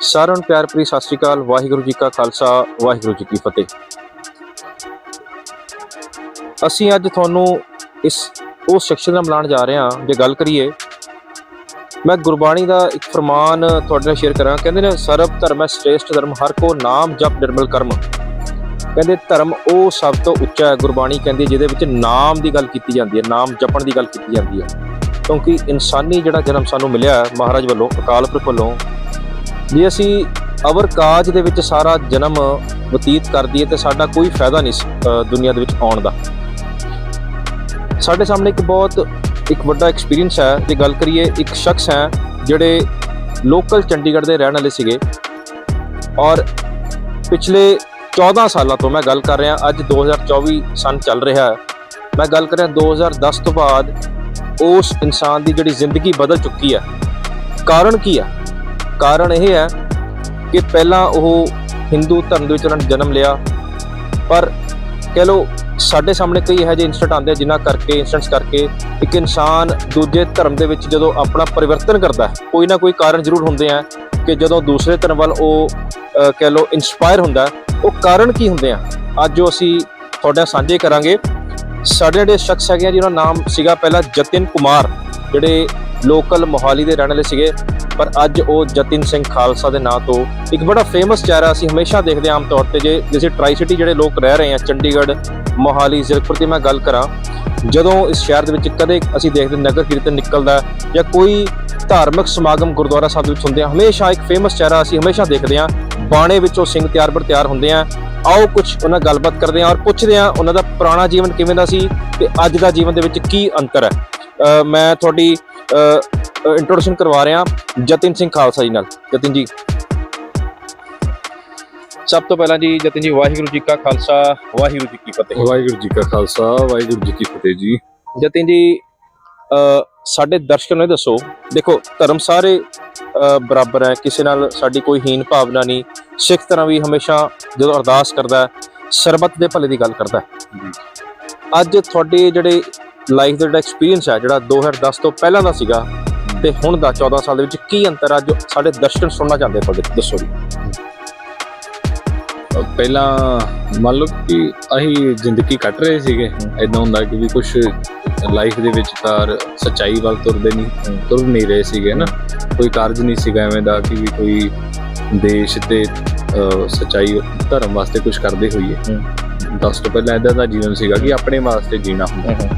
ਸਾਰਿਆਂ ਨੂੰ ਪਿਆਰ ਭਰੀ ਸਤਿ ਸ਼੍ਰੀ ਅਕਾਲ, ਵਾਹਿਗੁਰੂ ਜੀ ਕਾ ਖਾਲਸਾ, ਵਾਹਿਗੁਰੂ ਜੀ ਕੀ ਫਤਿਹ। ਅਸੀਂ ਅੱਜ ਤੁਹਾਨੂੰ ਇਸ ਉਹ ਸ਼ਖਸ ਨਾਲ ਮਿਲਾਉਣ ਜਾ ਰਹੇ ਹਾਂ, ਜੇ ਗੱਲ ਕਰੀਏ, ਮੈਂ ਗੁਰਬਾਣੀ ਦਾ ਇੱਕ ਫਰਮਾਨ ਤੁਹਾਡੇ ਨਾਲ ਸ਼ੇਅਰ ਕਰਾਂ। ਕਹਿੰਦੇ ਨੇ, ਸਰਬ ਧਰਮ ਹੈ ਸ੍ਰੇਸ਼ਟ ਧਰਮ, ਹਰ ਕੋ ਨਾਮ ਜਪ ਨਿਰਮਲ ਕਰਮ। ਕਹਿੰਦੇ, ਧਰਮ ਉਹ ਸਭ ਤੋਂ ਉੱਚਾ ਹੈ, ਗੁਰਬਾਣੀ ਕਹਿੰਦੀ ਜਿਹਦੇ ਵਿੱਚ ਨਾਮ ਦੀ ਗੱਲ ਕੀਤੀ ਜਾਂਦੀ ਹੈ, ਨਾਮ ਜਪਣ ਦੀ ਗੱਲ ਕੀਤੀ ਜਾਂਦੀ ਹੈ। ਕਿਉਂਕਿ ਇਨਸਾਨੀ ਜਿਹੜਾ ਜਨਮ ਸਾਨੂੰ ਮਿਲਿਆ ਮਹਾਰਾਜ ਵੱਲੋਂ, ਅਕਾਲ ਪੁਰਖ ਵੱਲੋਂ ਜੇ ਅਸੀਂ ਅਵਰ ਕਾਜ ਦੇ ਵਿੱਚ ਸਾਰਾ ਜਨਮ ਬਤੀਤ ਕਰ ਦਈਏ ਤੇ ਸਾਡਾ ਕੋਈ ਫਾਇਦਾ ਨਹੀਂ ਦੁਨੀਆ ਦੇ ਵਿੱਚ ਆਉਣ ਦਾ। ਸਾਡੇ ਸਾਹਮਣੇ ਇੱਕ ਬਹੁਤ, ਇੱਕ ਵੱਡਾ ਐਕਸਪੀਰੀਅੰਸ ਹੈ ਜੇ ਗੱਲ ਕਰੀਏ ਇੱਕ ਸ਼ਖਸ ਹੈ ਜਿਹੜੇ ਲੋਕਲ ਚੰਡੀਗੜ੍ਹ ਦੇ ਰਹਿਣ ਵਾਲੇ ਸੀਗੇ। ਔਰ ਪਿਛਲੇ 14 ਸਾਲਾਂ ਤੋਂ ਮੈਂ ਗੱਲ ਕਰ ਰਿਹਾ, ਅੱਜ 2024 ਸਨ ਚੱਲ ਰਿਹਾ ਹੈ। ਮੈਂ ਗੱਲ ਕਰ ਰਿਹਾ 2010 ਤੋਂ ਬਾਅਦ ਉਸ ਇਨਸਾਨ ਦੀ ਜਿਹੜੀ ਜ਼ਿੰਦਗੀ ਬਦਲ ਚੁੱਕੀ ਹੈ। ਕਾਰਨ ਕੀ ਹੈ? ਕਾਰਨ ਇਹ ਹੈ ਕਿ ਪਹਿਲਾਂ ਉਹ ਹਿੰਦੂ ਧਰਮ ਦੇ ਵਿੱਚ ਉਹਨਾਂ ਨੇ ਜਨਮ ਲਿਆ। ਪਰ ਕਹਿ ਲਓ, ਸਾਡੇ ਸਾਹਮਣੇ ਕਈ ਇਹੋ ਜਿਹੇ ਇਨਸਟੈਂਟ ਆਉਂਦੇ ਆ ਜਿਨ੍ਹਾਂ ਕਰਕੇ ਇਨਸਟੈਂਟਸ ਕਰਕੇ ਇੱਕ ਇਨਸਾਨ ਦੂਜੇ ਧਰਮ ਦੇ ਵਿੱਚ ਜਦੋਂ ਆਪਣਾ ਪਰਿਵਰਤਨ ਕਰਦਾ ਹੈ, ਕੋਈ ਨਾ ਕੋਈ ਕਾਰਨ ਜ਼ਰੂਰ ਹੁੰਦੇ ਆ ਕਿ ਜਦੋਂ ਦੂਸਰੇ ਧਰਮ ਵੱਲ ਉਹ ਕਹਿ ਲਓ ਇਨਸਪਾਇਰ ਹੁੰਦਾ ਉਹ ਕਾਰਨ ਕੀ ਹੁੰਦੇ ਆ? ਅੱਜ ਜੋ ਅਸੀਂ ਤੁਹਾਡੇ ਸਾਂਝੇ ਕਰਾਂਗੇ। ਸਾਡੇ ਜਿਹੜੇ ਸ਼ਖਸ ਹੈਗੇ ਆ ਜਿਹਨਾਂ ਦਾ ਨਾਮ ਸੀਗਾ ਪਹਿਲਾਂ ਜਤਿਨ ਕੁਮਾਰ, ਜਿਹੜੇ ਲੋਕਲ ਮੋਹਾਲੀ ਦੇ ਰਹਿਣ ਵਾਲੇ ਸੀਗੇ। ਪਰ ਅੱਜ ਉਹ ਜਤਿਨ ਸਿੰਘ ਖਾਲਸਾ ਦੇ ਨਾਂ ਤੋਂ ਇੱਕ ਬੜਾ ਫੇਮਸ ਚਿਹਰਾ ਅਸੀਂ ਹਮੇਸ਼ਾ ਦੇਖਦੇ ਹਾਂ ਆਮ ਤੌਰ ਤੇ ਜੇ ਜਿਸੇ ਟਰਾਈ ਸਿਟੀ ਜਿਹੜੇ ਲੋਕ ਰਹਿ ਰਹੇ ਆ, ਚੰਡੀਗੜ੍ਹ, ਮੋਹਾਲੀ, ਜ਼ੀਰਕਪੁਰ ਦੀ ਮੈਂ ਗੱਲ ਕਰਾਂ, ਜਦੋਂ ਇਸ ਸ਼ਹਿਰ ਦੇ ਵਿੱਚ ਕਦੇ ਅਸੀਂ ਦੇਖਦੇ ਨਗਰ ਕੀਰਤਨ ਨਿਕਲਦਾ ਜਾਂ ਕੋਈ ਧਾਰਮਿਕ ਸਮਾਗਮ ਗੁਰਦੁਆਰਾ ਸਾਹਿਬ ਦੇ ਵਿੱਚ ਹੁੰਦੇ ਆ, ਹਮੇਸ਼ਾ ਇੱਕ ਫੇਮਸ ਚਿਹਰਾ ਅਸੀਂ ਹਮੇਸ਼ਾ ਦੇਖਦੇ ਹਾਂ, ਬਾਣੇ ਵਿੱਚੋਂ ਸਿੰਘ ਤਿਆਰ ਬਰ ਤਿਆਰ ਹੁੰਦੇ ਆ। ਆਓ ਕੁਝ ਉਹਨਾਂ ਨਾਲ ਗੱਲਬਾਤ ਕਰਦੇ ਹਾਂ ਔਰ ਪੁੱਛਦੇ ਹਾਂ ਉਹਨਾਂ ਦਾ ਪੁਰਾਣਾ ਜੀਵਨ ਕਿਵੇਂ ਦਾ ਸੀ ਤੇ ਅੱਜ ਦਾ ਜੀਵਨ ਦੇ ਵਿੱਚ ਕੀ ਅੰਤਰ ਹੈ। ਮੈਂ ਤੁਹਾਡੀ ਇੰਟਰੋਡਕਸ਼ਨ ਕਰਵਾ ਰਿਹਾ ਜਤਿਨ ਸਿੰਘ ਖਾਲਸਾ ਜੀ ਨਾਲ। ਜਤਿਨ ਜੀ। ਸਭ ਤੋਂ ਪਹਿਲਾਂ ਜੀ ਜਤਿਨ ਜੀ ਵਾਹਿਗੁਰੂ ਜੀ ਕਾ ਖਾਲਸਾ ਵਾਹਿਗੁਰੂ ਜੀ ਕੀ ਫਤਿਹ। ਵਾਹਿਗੁਰੂ ਜੀ ਕਾ ਖਾਲਸਾ ਵਾਹਿਗੁਰੂ ਜੀ ਕੀ ਫਤਿਹ ਜੀ। ਜਤਿਨ ਜੀ ਸਾਡੇ ਦਰਸ਼ਕਾਂ ਨੂੰ ਦੱਸੋ ਦੇਖੋ ਧਰਮ ਸਾਰੇ ਬਰਾਬਰ ਹੈ ਕਿਸੇ ਨਾਲ ਸਾਡੀ ਕੋਈ ਹੀਨ ਭਾਵਨਾ ਨਹੀਂ। ਸਿੱਖ ਤਰ੍ਹਾਂ ਵੀ ਹਮੇਸ਼ਾ ਜਦੋਂ ਅਰਦਾਸ ਕਰਦਾ ਹੈ ਸਰਬੱਤ ਦੇ ਭਲੇ ਦੀ ਗੱਲ ਕਰਦਾ ਹੈ। ਅੱਜ ਤੁਹਾਡੇ ਜਿਹੜੇ ਲਾਈਫ ਦਾ ਜਿਹੜਾ ਐਕਸਪੀਰੀਅੰਸ ਹੈ ਜਿਹੜਾ 2010 ਤੋਂ ਪਹਿਲਾਂ ਦਾ ਸੀਗਾ ਤੇ ਹੁਣ ਦਾ 14 ਸਾਲ ਦੇ ਵਿੱਚ ਕੀ ਅੰਤਰ ਹੈ ਜੋ ਸਾਡੇ ਦਰਸ਼ਕ ਸੁਣਨਾ ਚਾਹੁੰਦੇ ਤੁਹਾਡੇ? ਦੱਸੋ ਜੀ। ਪਹਿਲਾਂ ਮੰਨ ਲਓ ਕਿ ਅਸੀਂ ਜ਼ਿੰਦਗੀ ਕੱਟ ਰਹੇ ਸੀਗੇ। ਇਦਾਂ ਹੁੰਦਾ ਕਿ ਵੀ ਕੁਝ ਲਾਈਫ ਦੇ ਵਿੱਚ ਤਾਰ ਸੱਚਾਈ ਵੱਲ ਤੁਰਦੇ ਨਹੀਂ ਤੁਰ ਨਹੀਂ ਰਹੇ ਸੀਗੇ ਨਾ ਕੋਈ ਕਾਰਜ ਨਹੀਂ ਸੀਗਾ ਐਵੇਂ ਦਾ ਕਿ ਵੀ ਕੋਈ ਦੇਸ਼ ਤੇ ਸੱਚਾਈ ਧਰਮ ਵਾਸਤੇ ਕੁਝ ਕਰਦੇ ਹੋਈਏ। ਦਸ ਤੋਂ ਪਹਿਲਾਂ ਇਦਾਂ ਦਾ ਜੀਵਨ ਸੀਗਾ ਕਿ ਆਪਣੇ ਵਾਸਤੇ ਜੀਣਾ ਹੁੰਦਾ।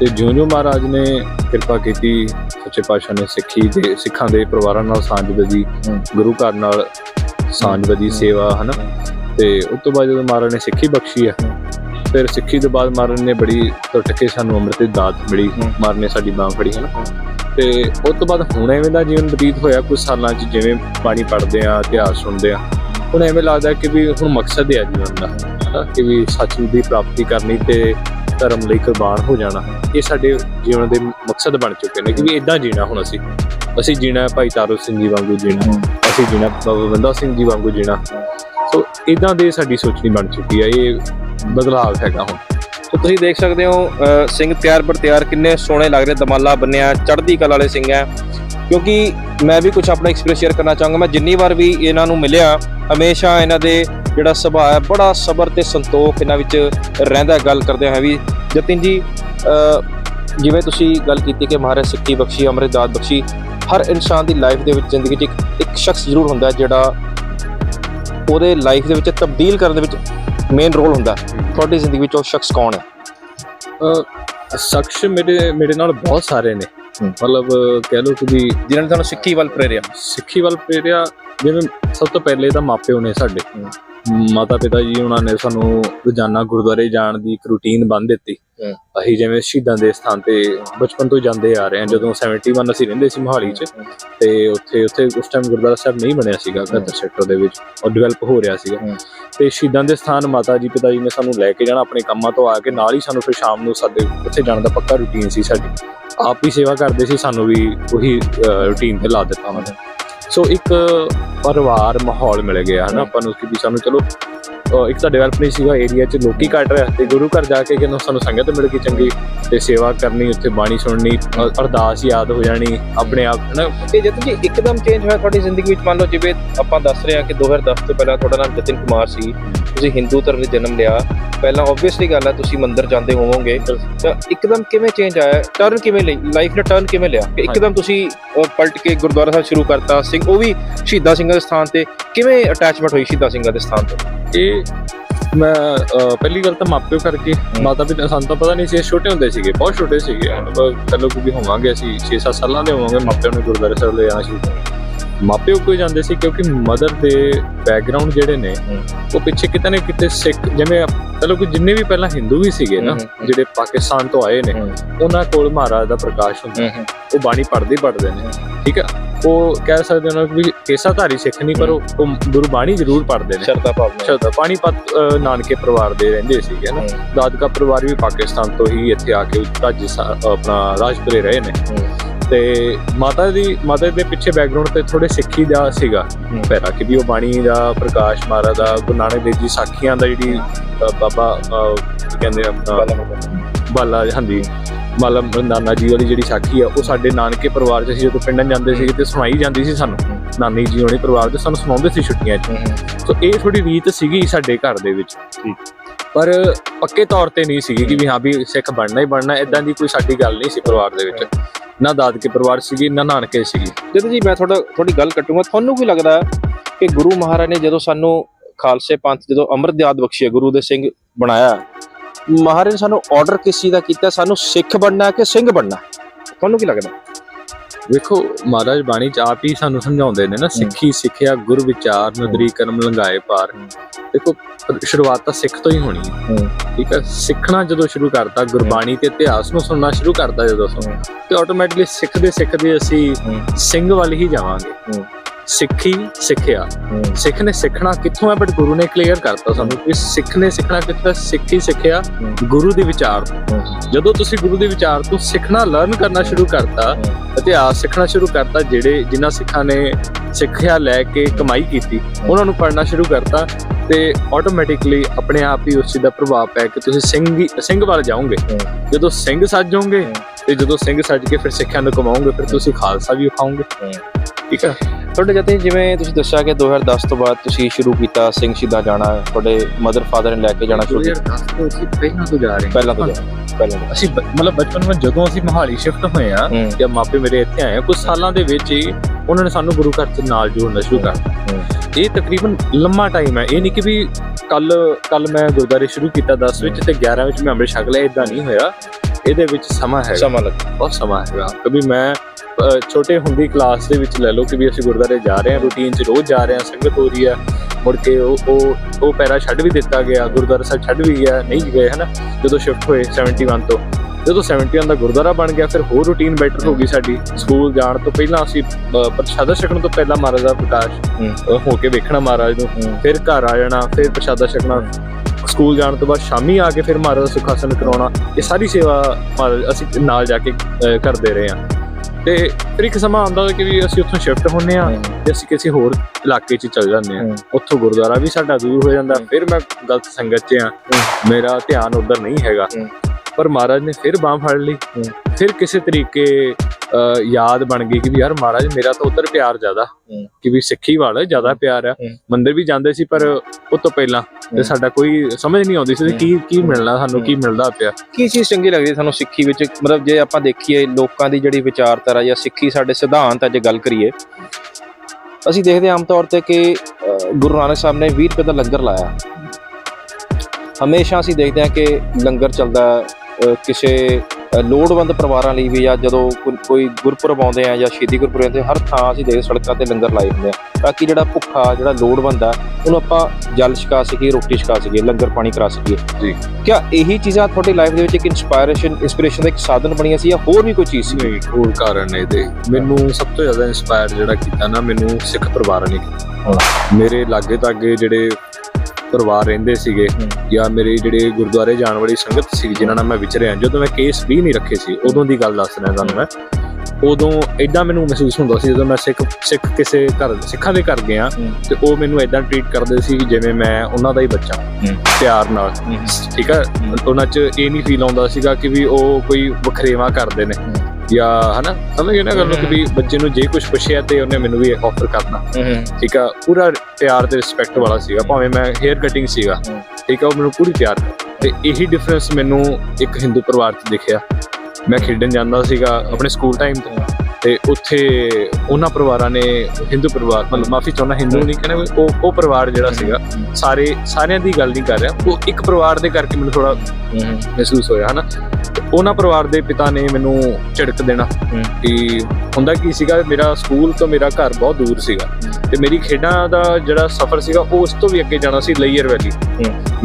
ਤੇ ਜਿਉਂ-ਜਿਉਂ ਮਹਾਰਾਜ ਨੇ ਕਿਰਪਾ ਕੀਤੀ ਸੱਚੇ ਪਾਤਸ਼ਾਹ ਨੇ ਸਿੱਖੀ ਦੇ ਸਿੱਖਾਂ ਦੇ ਪਰਿਵਾਰਾਂ ਨਾਲ ਸਾਂਝ ਵਧੀ। ਗੁਰੂ ਘਰ ਨਾਲ ਸਾਂਝ ਵਧੀ ਸੇਵਾ ਹਨਾ? ਤੇ ਉਸ ਤੋਂ ਬਾਅਦ ਜਦੋਂ ਮਹਾਰਾਜ ਨੇ ਸਿੱਖੀ ਬਖਸ਼ੀ ਆ ਫਿਰ ਸਿੱਖੀ ਤੋਂ ਬਾਅਦ ਮਹਾਰਾਜ ਨੇ ਬੜੀ ਟੁੱਟ ਕੇ ਸਾਨੂੰ ਅੰਮ੍ਰਿਤ ਦੀ ਦਾਤ ਮਿਲੀ। ਮਹਾਰਾਜ ਨੇ ਸਾਡੀ ਬਾਂਹ ਫੜੀ ਹਨਾ? ਤੇ ਉਸ ਤੋਂ ਬਾਅਦ ਹੁਣ ਐਵੇਂ ਦਾ ਜੀਵਨ ਬਤੀਤ ਹੋਇਆ ਕੁਝ ਸਾਲਾਂ 'ਚ ਜਿਵੇਂ ਬਾਣੀ ਪੜ੍ਹਦੇ ਆ ਇਤਿਹਾਸ ਸੁਣਦੇ ਆ ਹੁਣ ਐਵੇਂ ਲੱਗਦਾ ਕਿ ਵੀ ਹੁਣ ਮਕਸਦ ਹੈ ਜੀਵਨ ਦਾ ਕਿ ਵੀ ਸੱਚ ਦੀ ਪ੍ਰਾਪਤੀ ਕਰਨੀ ਤੇ ਧਰਮ ਲਈ ਕੁਰਬਾਨ ਹੋ ਜਾਣਾ, ਇਹ ਸਾਡੇ ਜੀਵਨ ਦੇ ਮਕਸਦ ਬਣ ਚੁੱਕੇ ਨੇ ਕਿ ਇਦਾਂ ਜੀਣਾ ਹੁਣ ਅਸੀਂ। ਅਸੀਂ ਜੀਣਾ ਭਾਈ ਤਾਰੂ ਸਿੰਘ ਜੀ ਵਾਂਗੂ ਜੀਣਾ, ਅਸੀਂ ਜੀਣਾ ਬਾਬਾ ਬੰਦਾ ਸਿੰਘ ਜੀ ਵਾਂਗੂ ਜੀਣਾ। ਸੋ ਇਦਾਂ ਦੇ ਸਾਡੀ ਸੋਚਣੀ ਬਣ ਚੁੱਕੀ ਹੈ, ਇਹ ਬਦਲਾਅ ਹੈਗਾ ਹੁਣ। ਸੋ ਤੁਸੀਂ ਦੇਖ ਸਕਦੇ ਹੋ ਸਿੰਘ ਤਿਆਰ ਪਰ ਤਿਆਰ ਕਿੰਨੇ ਸੋਹਣੇ ਲੱਗ ਰਹੇ, ਦਮਾਲਾ ਬੰਨਿਆ, ਚੜ੍ਹਦੀ ਕਲਾ ਵਾਲੇ ਸਿੰਘ ਹੈ। ਕਿਉਂਕਿ ਮੈਂ ਵੀ ਕੁਝ ਆਪਣਾ ਐਕਸਪੀਰੀਅੰਸ ਸ਼ੇਅਰ ਕਰਨਾ ਚਾਹਾਂਗਾ, ਮੈਂ ਜਿੰਨੀ ਵਾਰ ਵੀ ਇਹਨਾਂ ਨੂੰ ਮਿਲਿਆ, ਹਮੇਸ਼ਾ ਇਹਨਾਂ ਦੇ ਜਿਹੜਾ ਸੁਭਾਅ ਹੈ ਬੜਾ ਸਬਰ ਤੇ ਸੰਤੋਖ ਇਹਨਾਂ ਵਿੱਚ ਰਹਿੰਦਾ ਗੱਲ ਕਰਦੇ ਹੋਏ ਵੀ। ਜਤਿਨ ਜੀ ਜਿਵੇਂ ਤੁਸੀਂ ਗੱਲ ਕੀਤੀ ਕਿ ਮਹਾਰਾਜ ਸਿੱਖੀ ਬਖਸ਼ੀ ਅੰਮ੍ਰਿਤ ਦਾਤ ਬਖਸ਼ੀ ਹਰ ਇਨਸਾਨ ਦੀ ਲਾਈਫ ਦੇ ਵਿੱਚ ਜ਼ਿੰਦਗੀ 'ਚ ਇੱਕ ਇੱਕ ਸ਼ਖਸ ਜ਼ਰੂਰ ਹੁੰਦਾ ਹੈ ਜਿਹੜਾ ਉਹਦੇ ਲਾਈਫ ਦੇ ਵਿੱਚ ਤਬਦੀਲ ਕਰਨ ਦੇ ਵਿੱਚ ਮੇਨ ਰੋਲ ਹੁੰਦਾ। ਤੁਹਾਡੀ ਜ਼ਿੰਦਗੀ ਵਿੱਚ ਉਹ ਸ਼ਖਸ ਕੌਣ ਹੈ? ਸ਼ਖਸ ਮੇਰੇ ਮੇਰੇ ਨਾਲ ਬਹੁਤ ਸਾਰੇ ਨੇ। ਮਤਲਬ ਕਹਿ ਲਓ ਕਿ ਵੀ ਜਿਨ੍ਹਾਂ ਨੇ ਤੁਹਾਨੂੰ ਸਿੱਖੀ ਵੱਲ ਪ੍ਰੇਰਿਆ। ਸਿੱਖੀ ਵੱਲ ਪ੍ਰੇਰਿਆ ਜਿਵੇਂ ਸਭ ਤੋਂ ਪਹਿਲੇ ਤਾਂ ਮਾਪਿਓ ਨੇ ਸਾਡੇ। ਮਾਤਾ ਪਿਤਾ ਜੀ ਉਹਨਾਂ ਨੇ ਸਾਨੂੰ ਰੋਜ਼ਾਨਾ ਗੁਰਦੁਆਰੇ ਜਾਣ ਦੀ ਇੱਕ ਰੂਟੀਨ ਬੰਨ ਦਿੱਤੀ। ਅਸੀਂ ਜਿਵੇਂ ਸ਼ਹੀਦਾਂ ਦੇ ਸਥਾਨ ਤੇ ਬਚਪਨ ਤੋਂ ਜਾਂਦੇ ਆ ਰਹੇ ਹਾਂ ਜਦੋਂ 71 ਅਸੀਂ ਰਹਿੰਦੇ ਸੀ ਮੋਹਾਲੀ 'ਚ ਤੇ ਉੱਥੇ ਉੱਥੇ ਉਸ ਟਾਈਮ ਗੁਰਦੁਆਰਾ ਸਾਹਿਬ ਨਹੀਂ ਬਣਿਆ ਸੀਗਾ ਘੱਦਰ ਸੈਕਟਰ ਦੇ ਵਿੱਚ ਉਹ ਡਿਵੈਲਪ ਹੋ ਰਿਹਾ ਸੀਗਾ। ਤੇ ਸ਼ਹੀਦਾਂ ਦੇ ਸਥਾਨ ਮਾਤਾ ਜੀ ਪਿਤਾ ਜੀ ਨੇ ਸਾਨੂੰ ਲੈ ਕੇ ਜਾਣਾ ਆਪਣੇ ਕੰਮਾਂ ਤੋਂ ਆ ਕੇ ਨਾਲ ਹੀ ਸਾਨੂੰ ਫਿਰ ਸ਼ਾਮ ਨੂੰ ਸਾਡੇ ਉੱਥੇ ਜਾਣ ਦਾ ਪੱਕਾ ਰੂਟੀਨ ਸੀ ਸਾਡੀ। ਆਪ ਹੀ ਸੇਵਾ ਕਰਦੇ ਸੀ ਸਾਨੂੰ ਵੀ ਉਹੀ ਰੂਟੀਨ ਤੇ ਲਾ ਦਿੱਤਾ ਉਹਨਾਂ ਨੇ। ਸੋ ਇੱਕ ਪਰਿਵਾਰ ਮਾਹੌਲ ਮਿਲ ਗਿਆ ਹਨਾ? ਆਪਾਂ ਨੂੰ ਕਿ ਵੀ ਸਾਨੂੰ ਚਲੋ ਇੱਕ ਤਾਂ ਡਿਵੈਲਪ ਨਹੀਂ ਸੀਗਾ ਏਰੀਆ 'ਚ ਲੋਕੀ ਘੱਟ ਰਿਹਾ ਤੇ ਗੁਰੂ ਘਰ ਜਾ ਕੇ ਕਿਨੂੰ ਸਾਨੂੰ ਸੰਗਤ ਮਿਲ ਗਈ ਚੰਗੀ ਤੇ ਸੇਵਾ ਕਰਨੀ ਉੱਥੇ ਬਾਣੀ ਸੁਣਨੀ ਅਰਦਾਸ ਯਾਦ ਹੋ ਜਾਣੀ ਆਪਣੇ ਆਪ ਹਨਾ? ਤੇ ਜਦ ਜੀ ਇੱਕਦਮ ਚੇਂਜ ਹੋਇਆ ਤੁਹਾਡੀ ਜ਼ਿੰਦਗੀ ਵਿੱਚ? ਮੰਨ ਲਓ ਜਿਵੇਂ ਆਪਾਂ ਦੱਸ ਰਹੇ ਹਾਂ ਕਿ 2010 ਤੋਂ ਪਹਿਲਾਂ ਤੁਹਾਡਾ ਨਾਮ ਜਤਿਨ ਕੁਮਾਰ ਸੀ ਤੁਸੀਂ ਹਿੰਦੂ ਧਰਮ ਵਿੱਚ ਜਨਮ ਲਿਆ। ਪਹਿਲਾਂ ਆਬਵੀਅਸਲੀ ਗੱਲ ਹੈ ਤੁਸੀਂ ਮੰਦਿਰ ਜਾਂਦੇ ਹੋਵੋਗੇ। ਤਾਂ ਇੱਕਦਮ ਕਿਵੇਂ ਚੇਂਜ ਆਇਆ? ਟਰਨ ਕਿਵੇਂ ਲਈ? ਲਾਈਫ ਨੇ ਟਰਨ ਕਿਵੇਂ ਲਿਆ? ਕਿ ਇੱਕਦਮ ਤੁਸੀਂ ਪਲਟ ਕੇ ਗੁਰਦੁਆਰਾ ਸਾਹਿਬ ਸ਼ੁਰੂ ਕਰਤਾ ਸਿੰਘ ਉਹ ਵੀ ਸ਼ਹੀਦਾਂ ਸਿੰਘਾਂ ਦੇ ਸਥਾਨ ਤੇ ਕਿਵੇਂ ਅਟੈਚਮੈਂਟ ਹੋਈ ਸ਼ਹੀਦਾਂ ਸਿੰਘਾਂ ਦੇ ਸਥਾਨ ਤੇ? ਇਹ ਮੈਂ ਅਹ, ਪਹਿਲੀ ਗੱਲ ਤਾਂ ਮਾਪਿਓ ਕਰਕੇ ਮਾਤਾ ਪਿਤਾ ਸਾਨੂੰ ਤਾਂ ਪਤਾ ਨਹੀਂ ਸੀ ਇਹ ਛੋਟੇ ਹੁੰਦੇ ਸੀਗੇ ਬਹੁਤ ਛੋਟੇ ਸੀਗੇ। ਚਲੋ ਕੋਈ ਹੋਵਾਂਗੇ ਅਸੀਂ 6-7 ਸਾਲਾਂ ਦੇ ਹੋਵਾਂਗੇ ਮਾਪਿਆਂ ਨੂੰ ਗੁਰਦੁਆਰੇ ਸਾਹਿਬ ਲੈ ਜਾਣਾ ਸ਼ੁਰੂ ਮਾਪਿਓ ਕੋਈ ਜਾਂਦੇ ਸੀ ਕਿਉਂਕਿ ਮਦਰ ਦੇ ਬੈਕਗ੍ਰਾਉਂਡ ਜਿਹੜੇ ਨੇ ਉਹ ਪਿੱਛੇ ਕਿਤੇ ਨਾ ਕਿਤੇ ਸਿੱਖ ਜਿਵੇਂ ਚਲੋ ਕਿ ਜਿੰਨੇ ਵੀ ਪਹਿਲਾਂ ਹਿੰਦੂ ਵੀ ਸੀਗੇ ਨਾ ਜਿਹੜੇ ਪਾਕਿਸਤਾਨ ਤੋਂ ਆਏ ਨੇ ਉਹਨਾਂ ਕੋਲ ਮਹਾਰਾਜ ਦਾ ਪ੍ਰਕਾਸ਼ ਹੁੰਦਾ। ਉਹ ਬਾਣੀ ਪੜ੍ਹਦੇ ਹੀ ਪੜ੍ਹਦੇ ਨੇ। ਠੀਕ ਹੈ ਉਹ ਕਹਿ ਸਕਦੇ ਹਾਂ ਕਿ ਕੇਸਾਧਾਰੀ ਸਿੱਖ ਨਹੀਂ ਪਰ ਉਹ ਉਹ ਗੁਰਬਾਣੀ ਜ਼ਰੂਰ ਪੜ੍ਹਦੇ ਨੇ। ਸ਼ਰਧਾ ਭਾਵਨਾ ਸ਼ਰਧਾ ਪਾਣੀਪਤ ਅਹ, ਨਾਨਕੇ ਪਰਿਵਾਰ ਦੇ ਰਹਿੰਦੇ ਸੀਗੇ ਨਾ। ਦਾਦਕਾ ਪਰਿਵਾਰ ਵੀ ਪਾਕਿਸਤਾਨ ਤੋਂ ਹੀ ਇੱਥੇ ਆ ਕੇ ਰਾਜਸਥਾਨ ਆਪਣਾ ਰਾਜਪੁਰੇ ਰਹੇ ਨੇ। ਤੇ ਮਾਤਾ ਦੀ ਮਾਤਾ ਦੇ ਪਿੱਛੇ ਬੈਕਗ੍ਰਾਉਂਡ ਤੇ ਥੋੜੇ ਸਿੱਖੀ ਦਾ ਸੀਗਾ ਪੈਰਾ ਕਿ ਵੀ ਉਹ ਬਾਣੀ ਦਾ ਪ੍ਰਕਾਸ਼ ਮਹਾਰਾਜ ਦਾ ਗੁਰੂ ਨਾਨਕ ਦੇਵ ਜੀ ਸਾਖੀਆਂ ਦਾ ਜਿਹੜੀ ਬਾਬਾ ਕਹਿੰਦੇ ਆ ਆਪਣਾ ਬਾਲਾ ਹਾਂਜੀ। ਮਾਲਾ ਨਾਨਾ ਜੀ ਵਾਲੀ ਜਿਹੜੀ ਸਾਖੀ ਆ ਉਹ ਸਾਡੇ ਨਾਨਕੇ ਪਰਿਵਾਰ ਚ ਅਸੀਂ ਜਦੋਂ ਪਿੰਡਾਂ ਜਾਂਦੇ ਸੀਗੇ ਤੇ ਸੁਣਾਈ ਜਾਂਦੀ ਸੀ ਸਾਨੂੰ। ਨਾਨੀ ਜੀ ਹੋਣੀ ਪਰਿਵਾਰ ਚ ਸਾਨੂੰ ਸੁਣਾਉਂਦੇ ਸੀ ਛੁੱਟੀਆਂ 'ਚ। ਸੋ ਇਹ ਥੋੜੀ ਰੀਤ ਸੀਗੀ ਸਾਡੇ ਘਰ ਦੇ ਵਿੱਚ। ਪਰ ਪੱਕੇ ਤੌਰ ਤੇ ਨਹੀਂ ਸੀਗੀ ਕਿ ਵੀ ਹਾਂ ਵੀ ਸਿੱਖ ਬਣਨਾ ਹੀ ਬਣਨਾ ਇਦਾਂ ਦੀ ਕੋਈ ਸਾਡੀ ਗੱਲ ਨਹੀਂ ਸੀ ਪਰਿਵਾਰ ਦੇ ਵਿੱਚ। ਨਾ ਦਾਦਕੇ ਪਰਿਵਾਰ ਸੀਗੀ ਨਾ ਨਾਨਕੇ ਸੀਗੀ। ਜਦੋਂ ਜੀ ਮੈਂ ਤੁਹਾਡਾ ਤੁਹਾਡੀ ਗੱਲ ਕੱਟੂੰਗਾ ਤੁਹਾਨੂੰ ਕੀ ਲੱਗਦਾ ਕਿ ਗੁਰੂ ਮਹਾਰਾਜ ਨੇ ਜਦੋਂ ਸਾਨੂੰ ਖਾਲਸੇ ਪੰਥ ਜਦੋਂ ਅੰਮ੍ਰਿਤ ਦਿਆਦ ਬਖਸ਼ਿਆ ਗੁਰੂ ਦੇ ਸਿੰਘ ਬਣਾਇਆ ਮਹਾਰਾਜ ਨੇ ਸਾਨੂੰ ਆਰਡਰ ਕਿਸ ਚੀਜ਼ ਦਾ ਕੀਤਾ? ਸਾਨੂੰ ਸਿੱਖ ਬਣਨਾ ਕਿ ਸਿੰਘ ਬਣਨਾ? ਤੁਹਾਨੂੰ ਕੀ ਲੱਗਦਾ? ਵੇਖੋ ਮਹਾਰਾਜ ਬਾਣੀ ਚ ਆਪ ਹੀ ਸਾਨੂੰ ਸਮਝਾਉਂਦੇ ਨੇ ਨਾ ਸਿੱਖੀ ਸਿੱਖਿਆ ਗੁਰ ਵਿਚਾਰ ਨਦਰੀ ਕਰਮ ਲੰਗਾਏ ਪਾਰ। ਦੇਖੋ ਸ਼ੁਰੂਆਤ ਤਾਂ ਸਿੱਖ ਤੋਂ ਹੀ ਹੋਣੀ ਹੈ। ਠੀਕ ਹੈ ਸਿੱਖਣਾ ਜਦੋਂ ਸ਼ੁਰੂ ਕਰਤਾ ਗੁਰਬਾਣੀ ਤੇ ਇਤਿਹਾਸ ਨੂੰ ਸੁਣਨਾ ਸ਼ੁਰੂ ਕਰਤਾ ਜਦੋਂ ਸੁਣ ਤੇ ਆਟੋਮੈਟਿਕਲੀ ਸਿੱਖਦੇ ਸਿੱਖਦੇ ਅਸੀਂ ਸਿੰਘ ਵੱਲ ਹੀ ਜਾਵਾਂਗੇ। ਸਿੱਖੀ ਸਿੱਖਿਆ। ਸਿੱਖ ਨੇ ਸਿੱਖਣਾ ਕਿੱਥੋਂ ਹੈ? ਬਟ ਗੁਰੂ ਨੇ ਕਲੀਅਰ ਕਰਤਾ ਸਾਨੂੰ ਕਿ ਸਿੱਖ ਨੇ ਸਿੱਖਣਾ ਕਿੱਥੋਂ ਹੈ? ਸਿੱਖੀ ਸਿੱਖਿਆ ਗੁਰੂ ਦੇ ਵਿਚਾਰ ਜਦੋਂ ਤੁਸੀਂ ਗੁਰੂ ਦੇ ਵਿਚਾਰ ਤੋਂ ਸਿੱਖਣਾ ਲਰਨ ਕਰਨਾ ਸ਼ੁਰੂ ਕਰਤਾ, ਇਤਿਹਾਸ ਸਿੱਖਣਾ ਸ਼ੁਰੂ ਕਰਤਾ, ਜਿਹੜੇ ਜਿਨ੍ਹਾਂ ਸਿੱਖਾਂ ਨੇ ਸਿੱਖਿਆ ਲੈ ਕੇ ਕਮਾਈ ਕੀਤੀ, ਉਹਨਾਂ ਨੂੰ ਪੜ੍ਹਨਾ ਸ਼ੁਰੂ ਕਰਤਾ ਤੇ ਆਟੋਮੈਟਿਕਲੀ ਆਪਣੇ ਆਪ ਹੀ ਉਸ ਚੀਜ਼ ਦਾ ਪ੍ਰਭਾਵ ਪੈ ਕੇ ਤੁਸੀਂ ਸਿੰਘ ਸਿੰਘ ਵੱਲ ਜਾਓਗੇ। ਜਦੋਂ ਸਿੰਘ ਸੱਜੋਗੇ ਤੇ ਜਦੋਂ ਸਿੰਘ ਸੱਜ ਕੇ ਫਿਰ ਸਿੱਖਿਆ ਨੂੰ ਕਮਾਓਗੇ, ਫਿਰ ਤੁਸੀਂ ਖਾਲਸਾ ਵੀ ਖਾਓਗੇ ਠੀਕ ਹੈ ਤੁਹਾਡੇ ਜਤੇ ਜਿਵੇਂ ਤੁਸੀਂ ਦੱਸਿਆ ਕਿ 2010 ਤੋਂ ਬਾਅਦ ਤੁਸੀਂ ਸ਼ੁਰੂ ਕੀਤਾ ਸਿੰਘ ਸ਼ਹੀਦਾਂ ਜਾਣਾ ਤੁਹਾਡੇ ਮਦਰ ਫਾਦਰ ਨੇ ਲੈ ਕੇ ਜਾਣਾ ਸ਼ੁਰੂ ਕੀਤਾ। 2010 ਤੋਂ ਅਸੀਂ ਪਹਿਲਾਂ ਤੋਂ ਜਾ ਰਹੇ ਪਹਿਲਾਂ ਤੋਂ ਜਾਣਾ ਪਹਿਲਾਂ ਤੋਂ। ਅਸੀਂ ਮਤਲਬ ਬਚਪਨ ਵਿੱਚ ਜਦੋਂ ਅਸੀਂ ਮੋਹਾਲੀ ਸ਼ਿਫਟ ਹੋਏ ਆ ਹੂੰ। ਜਾਂ ਮਾਪੇ ਮੇਰੇ ਇੱਥੇ ਆਏ ਕੁਝ ਸਾਲਾਂ ਦੇ ਵਿੱਚ ਹੀ ਉਹਨਾਂ ਨੇ ਸਾਨੂੰ ਗੁਰੂ ਘਰ ਚ ਨਾਲ ਜੋੜਨਾ ਸ਼ੁਰੂ ਕਰ ਦਿੱਤਾ। ਇਹ ਤਕਰੀਬਨ ਲੰਮਾ ਟਾਈਮ ਹੈ। ਇਹ ਨਹੀਂ ਕਿ ਵੀ ਕੱਲ ਕੱਲ ਮੈਂ ਗੁਰਦਾਰੇ ਸ਼ੁਰੂ ਕੀਤਾ 10 ਵਿੱਚ ਤੇ 11 ਵਿੱਚ ਮੈਂ ਅੰਮ੍ਰਿਤ ਛਕ ਲਿਆ ਇਦਾਂ ਨਹੀਂ ਹੋਇਆ। ਇਹਦੇ ਵਿੱਚ ਸਮਾਂ ਹੈਗਾ। ਸਮਾਂ ਲੱਗ। ਬਹੁਤ ਸਮਾਂ ਹੈਗਾ। ਕभी ਮੈਂ ਛੋਟੇ ਹੁੰਦੀ ਕਲਾਸ ਦੇ ਵਿੱਚ ਲੈ ਲਓ ਕਿ ਵੀ ਅਸੀਂ ਗੁਰਦਾਰੇ ਜਾ ਰਹੇ ਹਾਂ ਰੂਟੀਨ 'ਚ ਰੋਜ਼ ਜਾ ਰਹੇ ਹਾਂ ਸੰਗਤ ਹੋ ਰਹੀ ਹੈ ਮੁੜ ਕੇ ਉਹ ਉਹ ਉਹ ਪੈਰਾ ਛੱਡ ਵੀ ਦਿੱਤਾ ਗਿਆ ਗੁਰਦੁਆਰਾ ਸਾਹਿਬ ਛੱਡ ਵੀ ਗਿਆ ਨਹੀਂ ਗਏ ਹਨਾ? ਜਦੋਂ ਸ਼ਿਫਟ ਹੋਏ 71 ਤੋਂ। ਜਦੋਂ 71 ਦਾ ਗੁਰਦੁਆਰਾ ਬਣ ਗਿਆ ਫਿਰ ਹੋਰ ਰੂਟੀਨ ਬੈਟਰ ਹੋ ਗਈ ਸਾਡੀ। ਸਕੂਲ ਜਾਣ ਤੋਂ ਪਹਿਲਾਂ ਅਸੀਂ ਪ੍ਰਸ਼ਾਦਾ ਛਕਣ ਤੋਂ ਪਹਿਲਾਂ ਮਹਾਰਾਜ ਦਾ ਪ੍ਰਕਾਸ਼ ਹੋ। ਕੇ ਵੇਖਣਾ ਮਹਾਰਾਜ ਨੂੰ ਫਿਰ ਘਰ ਆ ਜਾਣਾ ਫਿਰ ਪ੍ਰਸ਼ਾਦਾ ਛਕਣਾ। ਸਕੂਲ ਜਾਣ ਤੋਂ ਬਾਅਦ ਸ਼ਾਮੀ ਆ ਕੇ ਫਿਰ ਮਹਾਰਾਜ ਦਾ ਸੁਖਾਸਨ ਕਰਾਉਣਾ। ਇਹ ਸਾਰੀ ਸੇਵਾ ਅਸੀਂ ਨਾਲ ਜਾ ਕੇ ਕਰਦੇ ਰਹੇ ਹਾਂ। ਤੇ ਫਿਰ ਇੱਕ ਸਮਾਂ ਆਉਂਦਾ ਕਿ ਵੀ ਅਸੀਂ ਉੱਥੋਂ ਸ਼ਿਫਟ ਹੁੰਨੇ ਆ ਤੇ ਅਸੀਂ ਕਿਸੇ ਹੋਰ ਇਲਾਕੇ 'ਚ ਚੱਲ ਜਾਂਦੇ ਆ ਉੱਥੋਂ ਗੁਰਦੁਆਰਾ ਵੀ ਸਾਡਾ ਦੂਰ ਹੋ ਜਾਂਦਾ। ਫਿਰ ਮੈਂ ਗਲਤ ਸੰਗਤ 'ਚ ਆ ਮੇਰਾ ਧਿਆਨ ਉਧਰ ਨਹੀਂ ਹੈਗਾ। ਪਰ ਮਹਾਰਾਜ ਨੇ ਫਿਰ ਬਾਹ ਫੜ ਲਈ। ਫਿਰ ਕਿਸੇ ਤਰੀਕੇ ਯਾਦ ਬਣ ਗਈ ਕਿ ਵੀ ਯਾਰ ਮਹਾਰਾਜ ਮੇਰਾ ਤਾਂ ਉਧਰ ਪਿਆਰ ਜ਼ਿਆਦਾ। ਕਿ ਵੀ ਸਿੱਖੀ ਵਾਲਾ ਜ਼ਿਆਦਾ ਪਿਆਰ ਆ। ਮੰਦਿਰ ਵੀ ਜਾਂਦੇ ਸੀ ਪਰ ਉਹ ਤੋਂ ਪਹਿਲਾਂ ਤੇ ਸਾਡਾ ਕੋਈ ਸਮਝ ਨਹੀਂ ਆਉਂਦੀ ਸੀ ਕੀ ਕੀ ਮਿਲਣਾ, ਸਾਨੂੰ ਕੀ ਮਿਲਦਾ ਪਿਆ। ਕੀ ਚੀਜ਼ ਚੰਗੀ ਲੱਗਦੀ ਹੈ ਸਿੱਖੀ ਵਿੱਚ? ਮਤਲਬ ਜੇ ਆਪਾਂ ਦੇਖੀਏ ਲੋਕਾਂ ਦੀ ਜਿਹੜੀ ਵਿਚਾਰਧਾਰਾ ਜਾਂ ਸਿੱਖੀ ਸਾਡੇ ਸਿਧਾਂਤ ਆ ਜੇ ਗੱਲ ਕਰੀਏ, ਅਸੀਂ ਦੇਖਦੇ ਹਾਂ ਆਮ ਤੌਰ ਤੇ ਕਿ ਗੁਰੂ ਨਾਨਕ ਸਾਹਿਬ ਨੇ 20 ਰੁਪਏ ਦਾ ਲੰਗਰ ਲਾਇਆ। ਹਮੇਸ਼ਾ ਅਸੀਂ ਦੇਖਦੇ ਹਾਂ ਕਿ ਲੰਗਰ ਚੱਲਦਾ ਕਿਸੇ ਲੋੜਵੰਦ ਪਰਿਵਾਰਾਂ ਲਈ ਵੀ ਜਾਂ ਜਦੋਂ ਕੋਈ- ਗੁਰਪੁਰਬ ਆਉਂਦੇ ਆ ਜਾਂ ਸ਼ਹੀਦੀ ਗੁਰਪੁਰਬ ਆਉਂਦੇ ਹਰ ਥਾਂ ਅਸੀਂ ਦੇਖਦੇ ਸੜਕਾਂ ਤੇ ਲੰਗਰ ਲਾਏ ਹੁੰਦੇ ਆ। ਤਾਂ ਕਿ ਜਿਹੜਾ ਭੁੱਖਾ ਜਿਹੜਾ ਲੋੜਵੰਦ ਆ ਉਹਨੂੰ ਆਪਾਂ ਜਲ ਛਕਾ ਸਕੀਏ ਰੋਟੀ ਛਕਾ ਸਕੀਏ ਲੰਗਰ ਪਾਣੀ ਕਰਾ ਸਕੀਏ। ਜੀ। ਕਿਆ ਇਹੀ ਚੀਜ਼ਾਂ ਤੁਹਾਡੀ ਲਾਈਫ ਦੇ ਵਿੱਚ ਇੱਕ ਇਨਸਪਾਇਰੇਸ਼ਨ ਇੰਸਪੀਰੇਸ਼ਨ ਦਾ ਇੱਕ ਸਾਧਨ ਬਣੀਆਂ ਸੀ ਜਾਂ ਹੋਰ ਵੀ ਕੋਈ ਚੀਜ਼ ਸੀ? ਨਹੀਂ ਹੋਰ ਕਾਰਨ ਨੇ ਇਹਦੇ। ਮੈਨੂੰ ਸਭ ਤੋਂ ਜ਼ਿਆਦਾ ਇਨਸਪਾਇਰ ਜਿਹੜਾ ਕੀਤਾ ਨਾ ਮੈਨੂੰ ਸਿੱਖ ਪਰਿਵਾਰਾਂ ਨੇ ਕੀਤਾ। ਮੇਰੇ ਲਾਗੇ ਤਾਗੇ ਜਿਹੜੇ ਪਰਿਵਾਰ ਰਹਿੰਦੇ ਸੀਗੇ ਜਾਂ ਮੇਰੇ ਜਿਹੜੇ ਗੁਰਦੁਆਰੇ ਜਾਣ ਵਾਲੀ ਸੰਗਤ ਸੀ ਜਿਨ੍ਹਾਂ ਨਾਲ ਮੈਂ ਵਿਚਰਿਆ ਜਦੋਂ ਮੈਂ ਕੇਸ ਵੀ ਨਹੀਂ ਰੱਖੇ ਸੀ ਉਦੋਂ ਦੀ ਗੱਲ ਦੱਸ ਰਿਹਾ ਤੁਹਾਨੂੰ ਮੈਂ। ਉਦੋਂ ਇਦਾਂ ਮੈਨੂੰ ਮਹਿਸੂਸ ਹੁੰਦਾ ਸੀ ਜਦੋਂ ਮੈਂ ਸਿੱਖ ਸਿੱਖ ਕਿਸੇ ਘਰ ਸਿੱਖਾਂ ਦੇ ਘਰ ਗਿਆ। ਤੇ ਉਹ ਮੈਨੂੰ ਇਦਾਂ ਟ੍ਰੀਟ ਕਰਦੇ ਸੀ ਜਿਵੇਂ ਮੈਂ ਉਹਨਾਂ ਦਾ ਹੀ ਬੱਚਾ। ਪਿਆਰ ਨਾਲ। ਠੀਕ ਹੈ। ਉਹਨਾਂ 'ਚ ਇਹ ਨਹੀਂ ਫੀਲ ਆਉਂਦਾ ਸੀਗਾ ਕਿ ਵੀ ਉਹ ਕੋਈ ਵਖਰੇਵਾ ਕਰਦੇ ਨੇ। ਜਾਂ ਹਨਾ ਸਮਝ ਗਏ ਨਾ ਗੱਲ ਨੂੰ ਕਿ ਵੀ ਬੱਚੇ ਨੂੰ ਜੇ ਕੁਝ ਪੁੱਛਿਆ ਤੇ ਉਹਨੇ ਮੈਨੂੰ ਵੀ ਆਫਰ ਕਰਨਾ। ਠੀਕ ਆ ਪੂਰਾ ਪਿਆਰ ਤੇ ਰਿਸਪੈਕਟ ਵਾਲਾ ਸੀਗਾ ਭਾਵੇਂ ਮੈਂ ਹੇਅਰ ਕਟਿੰਗ ਸੀਗਾ। ਠੀਕ ਆ ਉਹ ਮੈਨੂੰ ਪੂਰੀ ਪਿਆਰ ਤੇ ਇਹੀ ਡਿਫਰੈਂਸ ਮੈਨੂੰ ਇੱਕ ਹਿੰਦੂ ਪਰਿਵਾਰ 'ਚ ਦਿਖਿਆ। ਮੈਂ ਖੇਡਣ ਜਾਂਦਾ ਸੀਗਾ ਆਪਣੇ ਸਕੂਲ ਟਾਈਮ ਤੇ। ਤੇ ਉੱਥੇ ਉਹਨਾਂ ਪਰਿਵਾਰਾਂ ਨੇ ਹਿੰਦੂ ਪਰਿਵਾਰ ਮਤਲਬ ਮਾਫੀ ਚਾਹੁੰਦਾ ਹਿੰਦੂ ਨਹੀਂ ਕਹਿੰਦਾ ਉਹ ਉਹ ਪਰਿਵਾਰ ਜਿਹੜਾ ਸੀਗਾ ਸਾਰੇ ਸਾਰਿਆਂ ਦੀ ਗੱਲ ਨਹੀਂ ਕਰ ਰਿਹਾ। ਉਹ ਇੱਕ ਪਰਿਵਾਰ ਦੇ ਕਰਕੇ ਮੈਨੂੰ ਥੋੜਾ ਮਹਿਸੂਸ ਹੋਇਆ ਹਨਾ? ਉਹਨਾਂ ਪਰਿਵਾਰ ਦੇ ਪਿਤਾ ਨੇ ਮੈਨੂੰ ਝਿੜਕ ਦੇਣਾ। ਕਿ ਹੁੰਦਾ ਕੀ ਸੀਗਾ ਮੇਰਾ ਸਕੂਲ ਤੋਂ ਮੇਰਾ ਘਰ ਬਹੁਤ ਦੂਰ ਸੀਗਾ। ਤੇ ਮੇਰੀ ਖੇਡਾਂ ਦਾ ਜਿਹੜਾ ਸਫ਼ਰ ਸੀਗਾ ਉਹ ਉਸ ਤੋਂ ਵੀ ਅੱਗੇ ਜਾਣਾ ਸੀ ਲੇਅਰ ਵੈਲੀ।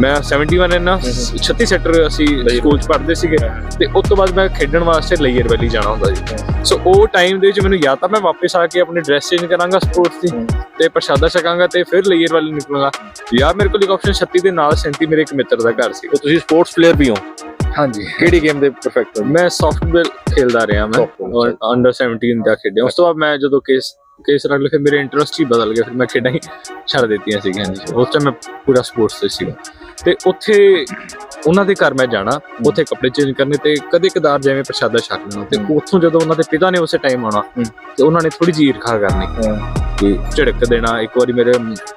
ਮੈਂ 71 ਰਹਿਣਾ 36 ਸੈਕਟਰ ਅਸੀਂ ਸਕੂਲ ਚ ਪੜ੍ਹਦੇ ਸੀਗੇ। ਤੇ ਉਸ ਤੋਂ ਬਾਅਦ ਮੈਂ ਖੇਡਣ ਵਾਸਤੇ ਲੇਅਰ ਵੈਲੀ ਜਾਣਾ ਹੁੰਦਾ ਸੀ। ਸੋ ਉਹ ਟਾਈਮ ਦੇ ਵਿੱਚ ਮੈਨੂੰ ਯਾਦ ਤਾਂ ਮੈਂ ਵਾਪਸ ਆ ਕੇ ਆਪਣੀ ਡਰੈਸ ਚੇਂਜ ਕਰਾਂਗਾ ਸਪੋਰਟਸ ਦੀ। ਤੇ ਪ੍ਰਸ਼ਾਦਾ ਛਕਾਂਗਾ ਤੇ ਫਿਰ ਲੇਅਰ ਵਾਲੀ ਨਿਕਲਾਂਗਾ। ਯਾਰ ਮੇਰੇ ਕੋਲ ਇੱਕ ਆਪਸ਼ਨ 36 ਦੇ ਨਾਲ 37 ਮੇਰੇ ਇੱਕ ਮਿੱਤਰ ਦਾ ਘਰ ਸੀ। ਤੇ ਤੁਸੀਂ ਸਪੋਰਟਸ ਪਲੇਅਰ ਵੀ ਹੋ? ਹਾਂਜੀ। ਕਿਹੜੀ ਗੇਮ ਦੇ ਪਰਫੈਕਟ ਹੋ? ਮੈਂ ਸੌਫਟਵੇਅਰ ਖੇਲਦਾ ਰਿਹਾ ਮੈਂ। ਅੰਡਰ 17 ਦਾ ਖੇਡਿਆ। ਉਸ ਤੋਂ ਬਾਅਦ ਮੈਂ ਜਦੋਂ ਕੇਸ ਕੇਸ ਰੱਖ ਲਿਆ ਫਿਰ ਮੇਰੇ ਇੰਟਰਸਟ ਹੀ ਬਦਲ ਗਿਆ। ਫਿਰ ਮੈਂ ਖੇਡਾਂ ਹੀ ਛੱਡ ਦਿੱਤੀਆਂ ਸੀਗੀਆਂ। ਉਸ ਟਾਈਮ ਮੈਂ ਪੂਰਾ ਸਪੋਰਟਸ ਤੇ ਸੀਗਾ। ਤੇ ਉੱਥੇ ਉਹਨਾਂ ਦੇ ਘਰ ਮੈਂ ਜਾਣਾ ਉੱਥੇ ਕੱਪੜੇ ਚੇਂਜ ਕਰਨੇ ਤੇ ਕਦੇ ਕਦਾਰ ਜਿਵੇਂ ਪ੍ਰਸ਼ਾਦਾ ਛਕ ਲੈਣਾ ਤੇ। ਉੱਥੋਂ ਜਦੋਂ ਉਹਨਾਂ ਦੇ ਪਿਤਾ ਨੇ ਉਸੇ ਟਾਈਮ ਆਉਣਾ। ਤੇ ਉਹਨਾਂ ਨੇ ਥੋੜੀ ਜਿਹੀ ਈਰਖਾ ਕਰਨੀ ਕਿ ਝਿੜਕ ਦੇਣਾ ਇੱਕ ਵਾਰੀ ਮੇਰੇ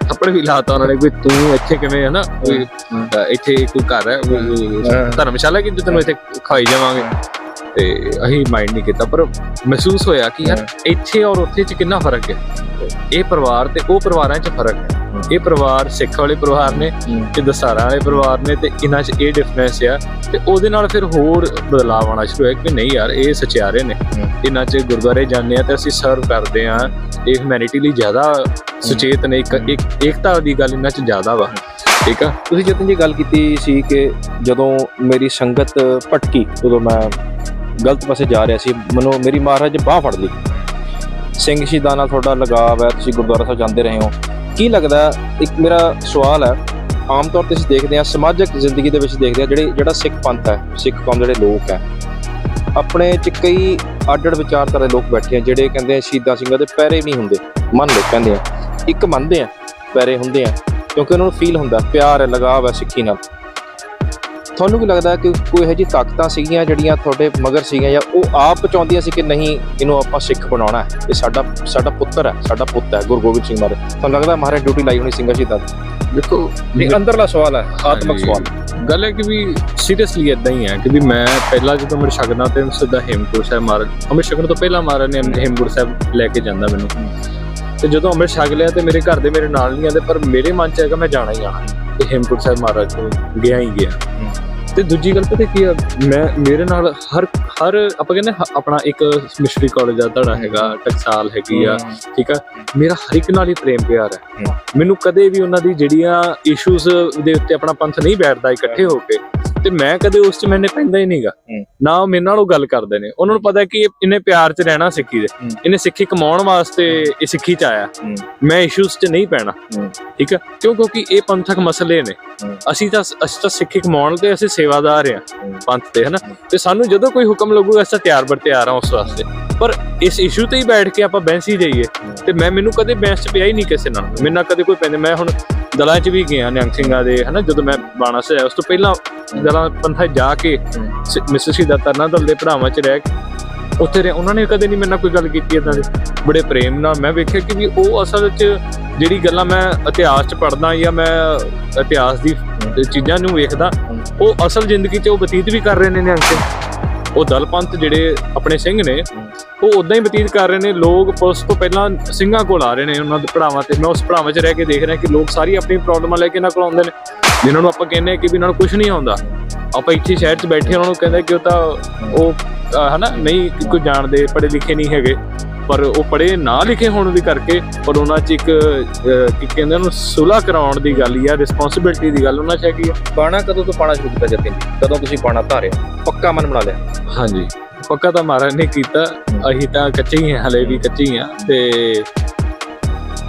ਥੱਪੜ ਵੀ ਲਾਤਾ ਉਹਨਾਂ ਨੇ ਵੀ ਤੂੰ ਇੱਥੇ ਕਿਵੇਂ ਹੈ ਨਾ। ਅ, ਇੱਥੇ ਕੋਈ ਘਰ ਹੈ। ਧਰਮਸ਼ਾਲਾ ਕਿ ਤੈਨੂੰ ਇੱਥੇ ਖਾਈ ਜਾਵਾਂਗੇ ਤੇ ਅਸੀਂ ਮਾਈਂਡ ਨਹੀਂ ਕੀਤਾ ਪਰ ਮਹਿਸੂਸ ਹੋਇਆ ਕਿ ਯਾਰ ਇੱਥੇ ਔਰ ਉੱਥੇ ਚ ਕਿੰਨਾ ਫ਼ਰਕ ਹੈ ਇਹ ਪਰਿਵਾਰ ਤੇ ਉਹ ਪਰਿਵਾਰਾਂ 'ਚ ਫ਼ਰਕ ਹੈ ਇਹ ਪਰਿਵਾਰ ਸਿੱਖ ਵਾਲੇ ਪਰਿਵਾਰ ਨੇ ਤੇ ਦਸਾਰਾ ਵਾਲੇ ਪਰਿਵਾਰ ਨੇ ਤੇ ਇਹਨਾਂ 'ਚ ਇਹ ਡਿਫਰੈਂਸ ਆ ਤੇ ਉਹਦੇ ਨਾਲ ਫਿਰ ਹੋਰ ਬਦਲਾਅ ਆਉਣਾ ਸ਼ੁਰੂ ਹੋਇਆ ਕਿ ਨਹੀਂ ਯਾਰ ਇਹ ਸਚਿਆਰੇ ਨੇ। ਇਹਨਾਂ 'ਚ ਗੁਰਦੁਆਰੇ ਜਾਂਦੇ ਆ ਤੇ ਅਸੀਂ ਸਰਵ ਕਰਦੇ ਆ। ਇਹ ਹਿਊਮੈਨਿਟੀ ਲਈ ਜ਼ਿਆਦਾ ਸੁਚੇਤ ਨੇ ਇੱਕ ਇੱਕ ਏਕਤਾ ਦੀ ਗੱਲ ਇਹਨਾਂ 'ਚ ਜ਼ਿਆਦਾ ਵਾ। ਠੀਕ ਆ? ਤੁਸੀਂ ਜਤਨ ਜੀ ਗੱਲ ਕੀਤੀ ਸੀ ਕਿ ਜਦੋਂ ਮੇਰੀ ਸੰਗਤ ਭਟਕੀ ਉਦੋਂ ਮੈਂ ਗਲਤ ਪਾਸੇ ਜਾ ਰਿਹਾ ਸੀ। ਮੈਨੂੰ ਮੇਰੀ ਮਹਾਰਾਜ ਬਾਹ ਫੜ ਲਈ। ਸਿੰਘ ਸ਼ਹੀਦਾਂ ਨਾਲ ਤੁਹਾਡਾ ਲਗਾਵ ਹੈ ਤੁਸੀਂ ਗੁਰਦੁਆਰਾ ਸਾਹਿਬ ਜਾਂਦੇ ਰਹੇ ਹੋ। ਕੀ ਲੱਗਦਾ ਇੱਕ ਮੇਰਾ ਸਵਾਲ ਹੈ, ਆਮ ਤੌਰ ਤੇ ਅਸੀਂ ਦੇਖਦੇ ਹਾਂ, ਸਮਾਜਿਕ ਜ਼ਿੰਦਗੀ ਦੇ ਵਿੱਚ ਦੇਖਦੇ ਹਾਂ, ਜਿਹੜੇ, ਜਿਹੜਾ ਸਿੱਖ ਪੰਥ ਹੈ, ਸਿੱਖ ਕੌਮ ਜਿਹੜੇ ਲੋਕ ਹੈ, ਆਪਣੇ ਚ ਕਈ ਆਡੜ ਵਿਚਾਰਧਾਰਾ ਦੇ ਲੋਕ ਬੈਠੇ ਆ, ਜਿਹੜੇ ਕਹਿੰਦੇ ਆ, ਸ਼ਹੀਦਾਂ ਸਿੰਘਾਂ ਦੇ ਪੈਰੇ ਨਹੀਂ ਹੁੰਦੇ, ਮੰਨ ਲਓ, ਕਹਿੰਦੇ ਆ, ਇੱਕ ਮੰਨਦੇ ਆ, ਪੈਰੇ ਹੁੰਦੇ ਆ, ਕਿਉਂਕਿ ਉਹਨਾਂ ਨੂੰ ਫੀਲ ਹੁੰਦਾ, ਪਿਆਰ ਹੈ, ਲਗਾਵ ਹੈ ਸਿੱਖੀ ਨਾਲ। ਤੁਹਾਨੂੰ ਕੀ ਲੱਗਦਾ ਕਿ ਕੋਈ ਇਹੋ ਜਿਹੀ ਤਾਕਤਾਂ ਸੀਗੀਆਂ ਜਿਹੜੀਆਂ ਤੁਹਾਡੇ ਮਗਰ ਸੀਗੀਆਂ ਜਾਂ ਉਹ ਆਪ ਚਾਹੁੰਦੀਆਂ ਸੀ ਕਿ ਨਹੀਂ ਇਹਨੂੰ ਆਪਾਂ ਸਿੱਖ ਬਣਾਉਣਾ ਹੈ? ਇਹ ਸਾਡਾ ਸਾਡਾ ਪੁੱਤਰ ਹੈ ਸਾਡਾ ਪੁੱਤ ਹੈ ਗੁਰੂ ਗੋਬਿੰਦ ਸਿੰਘ ਮਹਾਰਾਜ। ਤੁਹਾਨੂੰ ਲੱਗਦਾ ਮਹਾਰਾਜ ਡਿਊਟੀ ਲਾਈ ਹੋਣੀ ਸਿੰਘਾਂ ਸ਼ਹੀਦਾਂ ਦੀ? ਦੇਖੋ ਇਹ ਅੰਦਰਲਾ ਸਵਾਲ ਹੈ ਆਤਮਿਕ। ਸਵਾਲ। ਗੱਲ ਹੈ ਕਿ ਵੀ ਸੀਰੀਅਸਲੀ ਇਦਾਂ ਹੀ ਹੈ ਕਿ ਵੀ ਮੈਂ ਪਹਿਲਾਂ ਜਦੋਂ ਮੇਰੇ ਸ਼ਗਨਾਂ ਤੇ ਸਿੱਧਾ ਹੇਮਕੁੰਟ ਸਾਹਿਬ ਮਾਰ ਅੰਮ੍ਰਿਤ ਛਕਣ ਤੋਂ ਪਹਿਲਾਂ ਮਹਾਰਾਜ ਨੇ ਹੇਮਕੁੰਟ ਸਾਹਿਬ ਲੈ ਕੇ ਜਾਂਦਾ ਮੈਨੂੰ। ਤੇ ਜਦੋਂ ਅੰਮ੍ਰਿਤ ਛਕ ਲਿਆ ਤੇ ਮੇਰੇ ਘਰ ਦੇ ਮੇਰੇ ਨਾਲ ਨਹੀਂ ਆਉਂਦੇ ਪਰ ਮੇਰੇ ਮਨ ਚ ਹੈਗਾ ਮੈਂ ਜਾਣਾ ਹੀ ਜਾਣਾ। ਤੇ ਹੇਮਕੁੰਟ ਸਾਹਿਬ ਮਹਾਰਾਜ ਤੋਂ ਗਿਆ ਹੀ ਗਿਆ। ਤੇ ਦੂਜੀ ਗੱਲ ਪਤਾ ਕੀ ਆ ਮੈਂ ਮੇਰੇ ਨਾਲ ਹਰ ਹਰ ਆਪਾਂ ਕਹਿੰਦੇ ਆਪਣਾ ਇੱਕ ਮਿਸ਼ਨਰੀ ਕਾਲਜ ਆ ਤੁਹਾਡਾ ਹੈਗਾ ਟਕਸਾਲ ਹੈਗੀ ਆ ਠੀਕ ਆ। ਮੇਰਾ ਹਰ ਇੱਕ ਨਾਲ ਹੀ ਪ੍ਰੇਮ ਪਿਆਰ ਹੈ। ਮੈਨੂੰ ਕਦੇ ਵੀ ਉਹਨਾਂ ਦੀ ਜਿਹੜੀਆਂ ਇਸ਼ੂਜ਼ ਦੇ ਉੱਤੇ ਆਪਣਾ ਪੰਥ ਨਹੀਂ ਬੈਠਦਾ ਇਕੱਠੇ ਹੋ ਕੇ ਤੇ ਮੈਂ ਕਦੇ ਉਸ 'ਚ ਮੈਨੇ ਪੈਂਦਾ ਹੀ ਨਹੀਂਗਾ। ਨਾ ਉਹ ਮੇਰੇ ਨਾਲ ਉਹ ਗੱਲ ਕਰਦੇ ਨੇ। ਉਹਨਾਂ ਨੂੰ ਪਤਾ ਕਿ ਇਹ- ਇਹਨੇ ਪਿਆਰ 'ਚ ਰਹਿਣਾ ਸਿੱਖੀ ਦੇ। ਇਹਨੇ ਸਿੱਖੀ ਕਮਾਉਣ ਵਾਸਤੇ ਇਹ ਸਿੱਖੀ 'ਚ ਆਇਆ। ਮੈਂ ਇਸ਼ੂਜ਼ 'ਚ ਨਹੀਂ ਪੈਣਾ। ਠੀਕ ਹੈ? ਕਿਉਂ? ਕਿਉਂਕਿ ਇਹ ਪੰਥਕ ਮਸਲੇ ਨੇ। ਅਸੀਂ ਤਾਂ ਅਸੀਂ ਤਾਂ ਸਿੱਖੀ ਕਮਾਉਣ ਤੇ ਅਸੀਂ ਸੇਵਾਦਾਰ ਆ। ਪੰਥ ਤੇ ਹਨਾ? ਤੇ ਸਾਨੂੰ ਜਦੋਂ ਕੋਈ ਹੁਕਮ ਲੱਗੂਗਾ ਅਸੀਂ ਤਿਆਰ ਬਰ ਤਿਆਰ ਆ ਉਸ ਵਾਸਤੇ। ਪਰ ਇਸ ਇਸ਼ੂ ਤੇ ਹੀ ਬੈਠ ਕੇ ਆਪਾਂ ਬੈਂਸ ਜਾਈਏ। ਤੇ ਮੈਂ ਮੈਨੂੰ ਕਦੇ ਬੈਂਸ 'ਚ ਪਿਆ ਹੀ ਨਹੀਂ ਕਿਸੇ ਨਾਲ। ਮੇਰੇ ਨਾਲ ਕਦੇ ਕੋਈ ਪੈਂਦੇ ਮੈਂ ਹੁਣ ਦਲਾਂ 'ਚ ਵੀ ਗਿਆ ਨਿਹੰਗ ਸਿੰਘਾਂ ਦੇ ਹਨਾ ਜਦੋਂ ਮੈਂ ਬਾਣਾ ਸੇ ਉਸ ਤੋਂ ਪਹਿਲਾਂ ਦਲਾਂ ਪੰਥਾ ਜਾ ਕੇ ਮਿਸਟਰ ਸ਼ਹੀਦਾਂ ਤਰਨਾ ਦਲ ਦੇ ਭਰਾਵਾਂ 'ਚ ਰਹਿ ਕੇ ਉੱਥੇ ਰਹੇ ਉਹਨਾਂ ਨੇ ਕਦੇ ਨਹੀਂ ਮੇਰੇ ਨਾਲ ਕੋਈ ਗੱਲ ਕੀਤੀ ਇਦਾਂ ਦੀ। ਬੜੇ ਪ੍ਰੇਮ ਨਾਲ ਮੈਂ ਵੇਖਿਆ ਕਿ ਵੀ ਉਹ ਅਸਲ 'ਚ ਜਿਹੜੀ ਗੱਲਾਂ ਮੈਂ ਇਤਿਹਾਸ 'ਚ ਪੜ੍ਹਦਾ ਜਾਂ ਮੈਂ ਇਤਿਹਾਸ ਦੀ ਚੀਜ਼ਾਂ ਨੂੰ ਵੇਖਦਾ ਉਹ ਅਸਲ ਜ਼ਿੰਦਗੀ 'ਚ ਉਹ ਬਤੀਤ ਵੀ ਕਰ ਰਹੇ ਨੇ ਨਿਹੰਗ ਸਿੰਘ। ਉਹ ਦਲ ਪੰਥ ਜਿਹੜੇ ਆਪਣੇ ਸਿੰਘ ਨੇ ਉਹ ਉਦਾਂ ਹੀ ਬਤੀਤ ਕਰ ਰਹੇ ਨੇ ਲੋਕ ਪੁਲਿਸ ਤੋਂ ਪਹਿਲਾਂ ਸਿੰਘਾਂ ਕੋਲ ਆ ਰਹੇ ਨੇ ਉਹਨਾਂ ਦੇ ਭਰਾਵਾਂ ਤੇ। ਮੈਂ ਉਸ ਭਰਾਵਾਂ 'ਚ ਰਹਿ ਕੇ ਦੇਖ ਰਿਹਾ ਕਿ ਲੋਕ ਸਾਰੀ ਆਪਣੀ ਪ੍ਰੋਬਲਮਾਂ ਲੈ ਕੇ ਇਹਨਾਂ ਕੋਲ ਆਉਂਦੇ ਨੇ। ਜਿਨ੍ਹਾਂ ਨੂੰ ਆਪਾਂ ਕਹਿੰਦੇ ਆ ਕਿ ਵੀ ਇਹਨਾਂ ਨੂੰ ਕੁਝ ਨਹੀਂ ਆਉਂਦਾ। ਆਪਾਂ ਇੱਥੇ ਸ਼ਹਿਰ 'ਚ ਬੈਠੇ ਉਹਨਾਂ ਨੂੰ ਕਹਿੰਦੇ ਕਿ ਉਹ ਤਾਂ ਉਹ ਅਹ, ਹਨਾ ਨਹੀਂ ਕੁਝ ਜਾਣਦੇ ਪੜ੍ਹੇ ਲਿਖੇ ਨਹੀਂ ਹੈਗੇ। ਪਰ ਉਹ ਪੜ੍ਹੇ ਨਾ ਲਿਖੇ ਹੋਣ ਦੀ ਕਰਕੇ ਪਰ ਉਹਨਾਂ 'ਚ ਇੱਕ ਕੀ ਕਹਿੰਦੇ ਉਹਨੂੰ ਸੁਲਾ ਕਰਾਉਣ ਦੀ ਗੱਲ ਹੀ ਆ ਰਿਸਪੌਂਸਿਬਿਲਟੀ ਦੀ ਗੱਲ ਉਹਨਾਂ 'ਚ ਹੈਗੀ ਆ। ਬਾਣਾ ਕਦੋਂ ਤੋਂ ਪਾਣਾ ਸ਼ੁਰੂ ਕੀਤਾ ਜਤਨ ਜੀ ਕਦੋਂ ਤੁਸੀਂ ਬਾਣਾ ਧਾਰਿਆ? ਪੱਕਾ ਮਨ ਬਣਾ ਲਿਆ? ਹਾਂਜੀ। ਪੱਕਾ ਤਾਂ ਮਹਾਰਾਜ ਨੇ ਕੀਤਾ। ਅਸੀਂ ਤਾਂ ਕੱਚੇ ਹੀ ਹਾਂ ਹਲੇ ਵੀ ਕੱਚੇ ਹੀ ਹਾਂ ਤੇ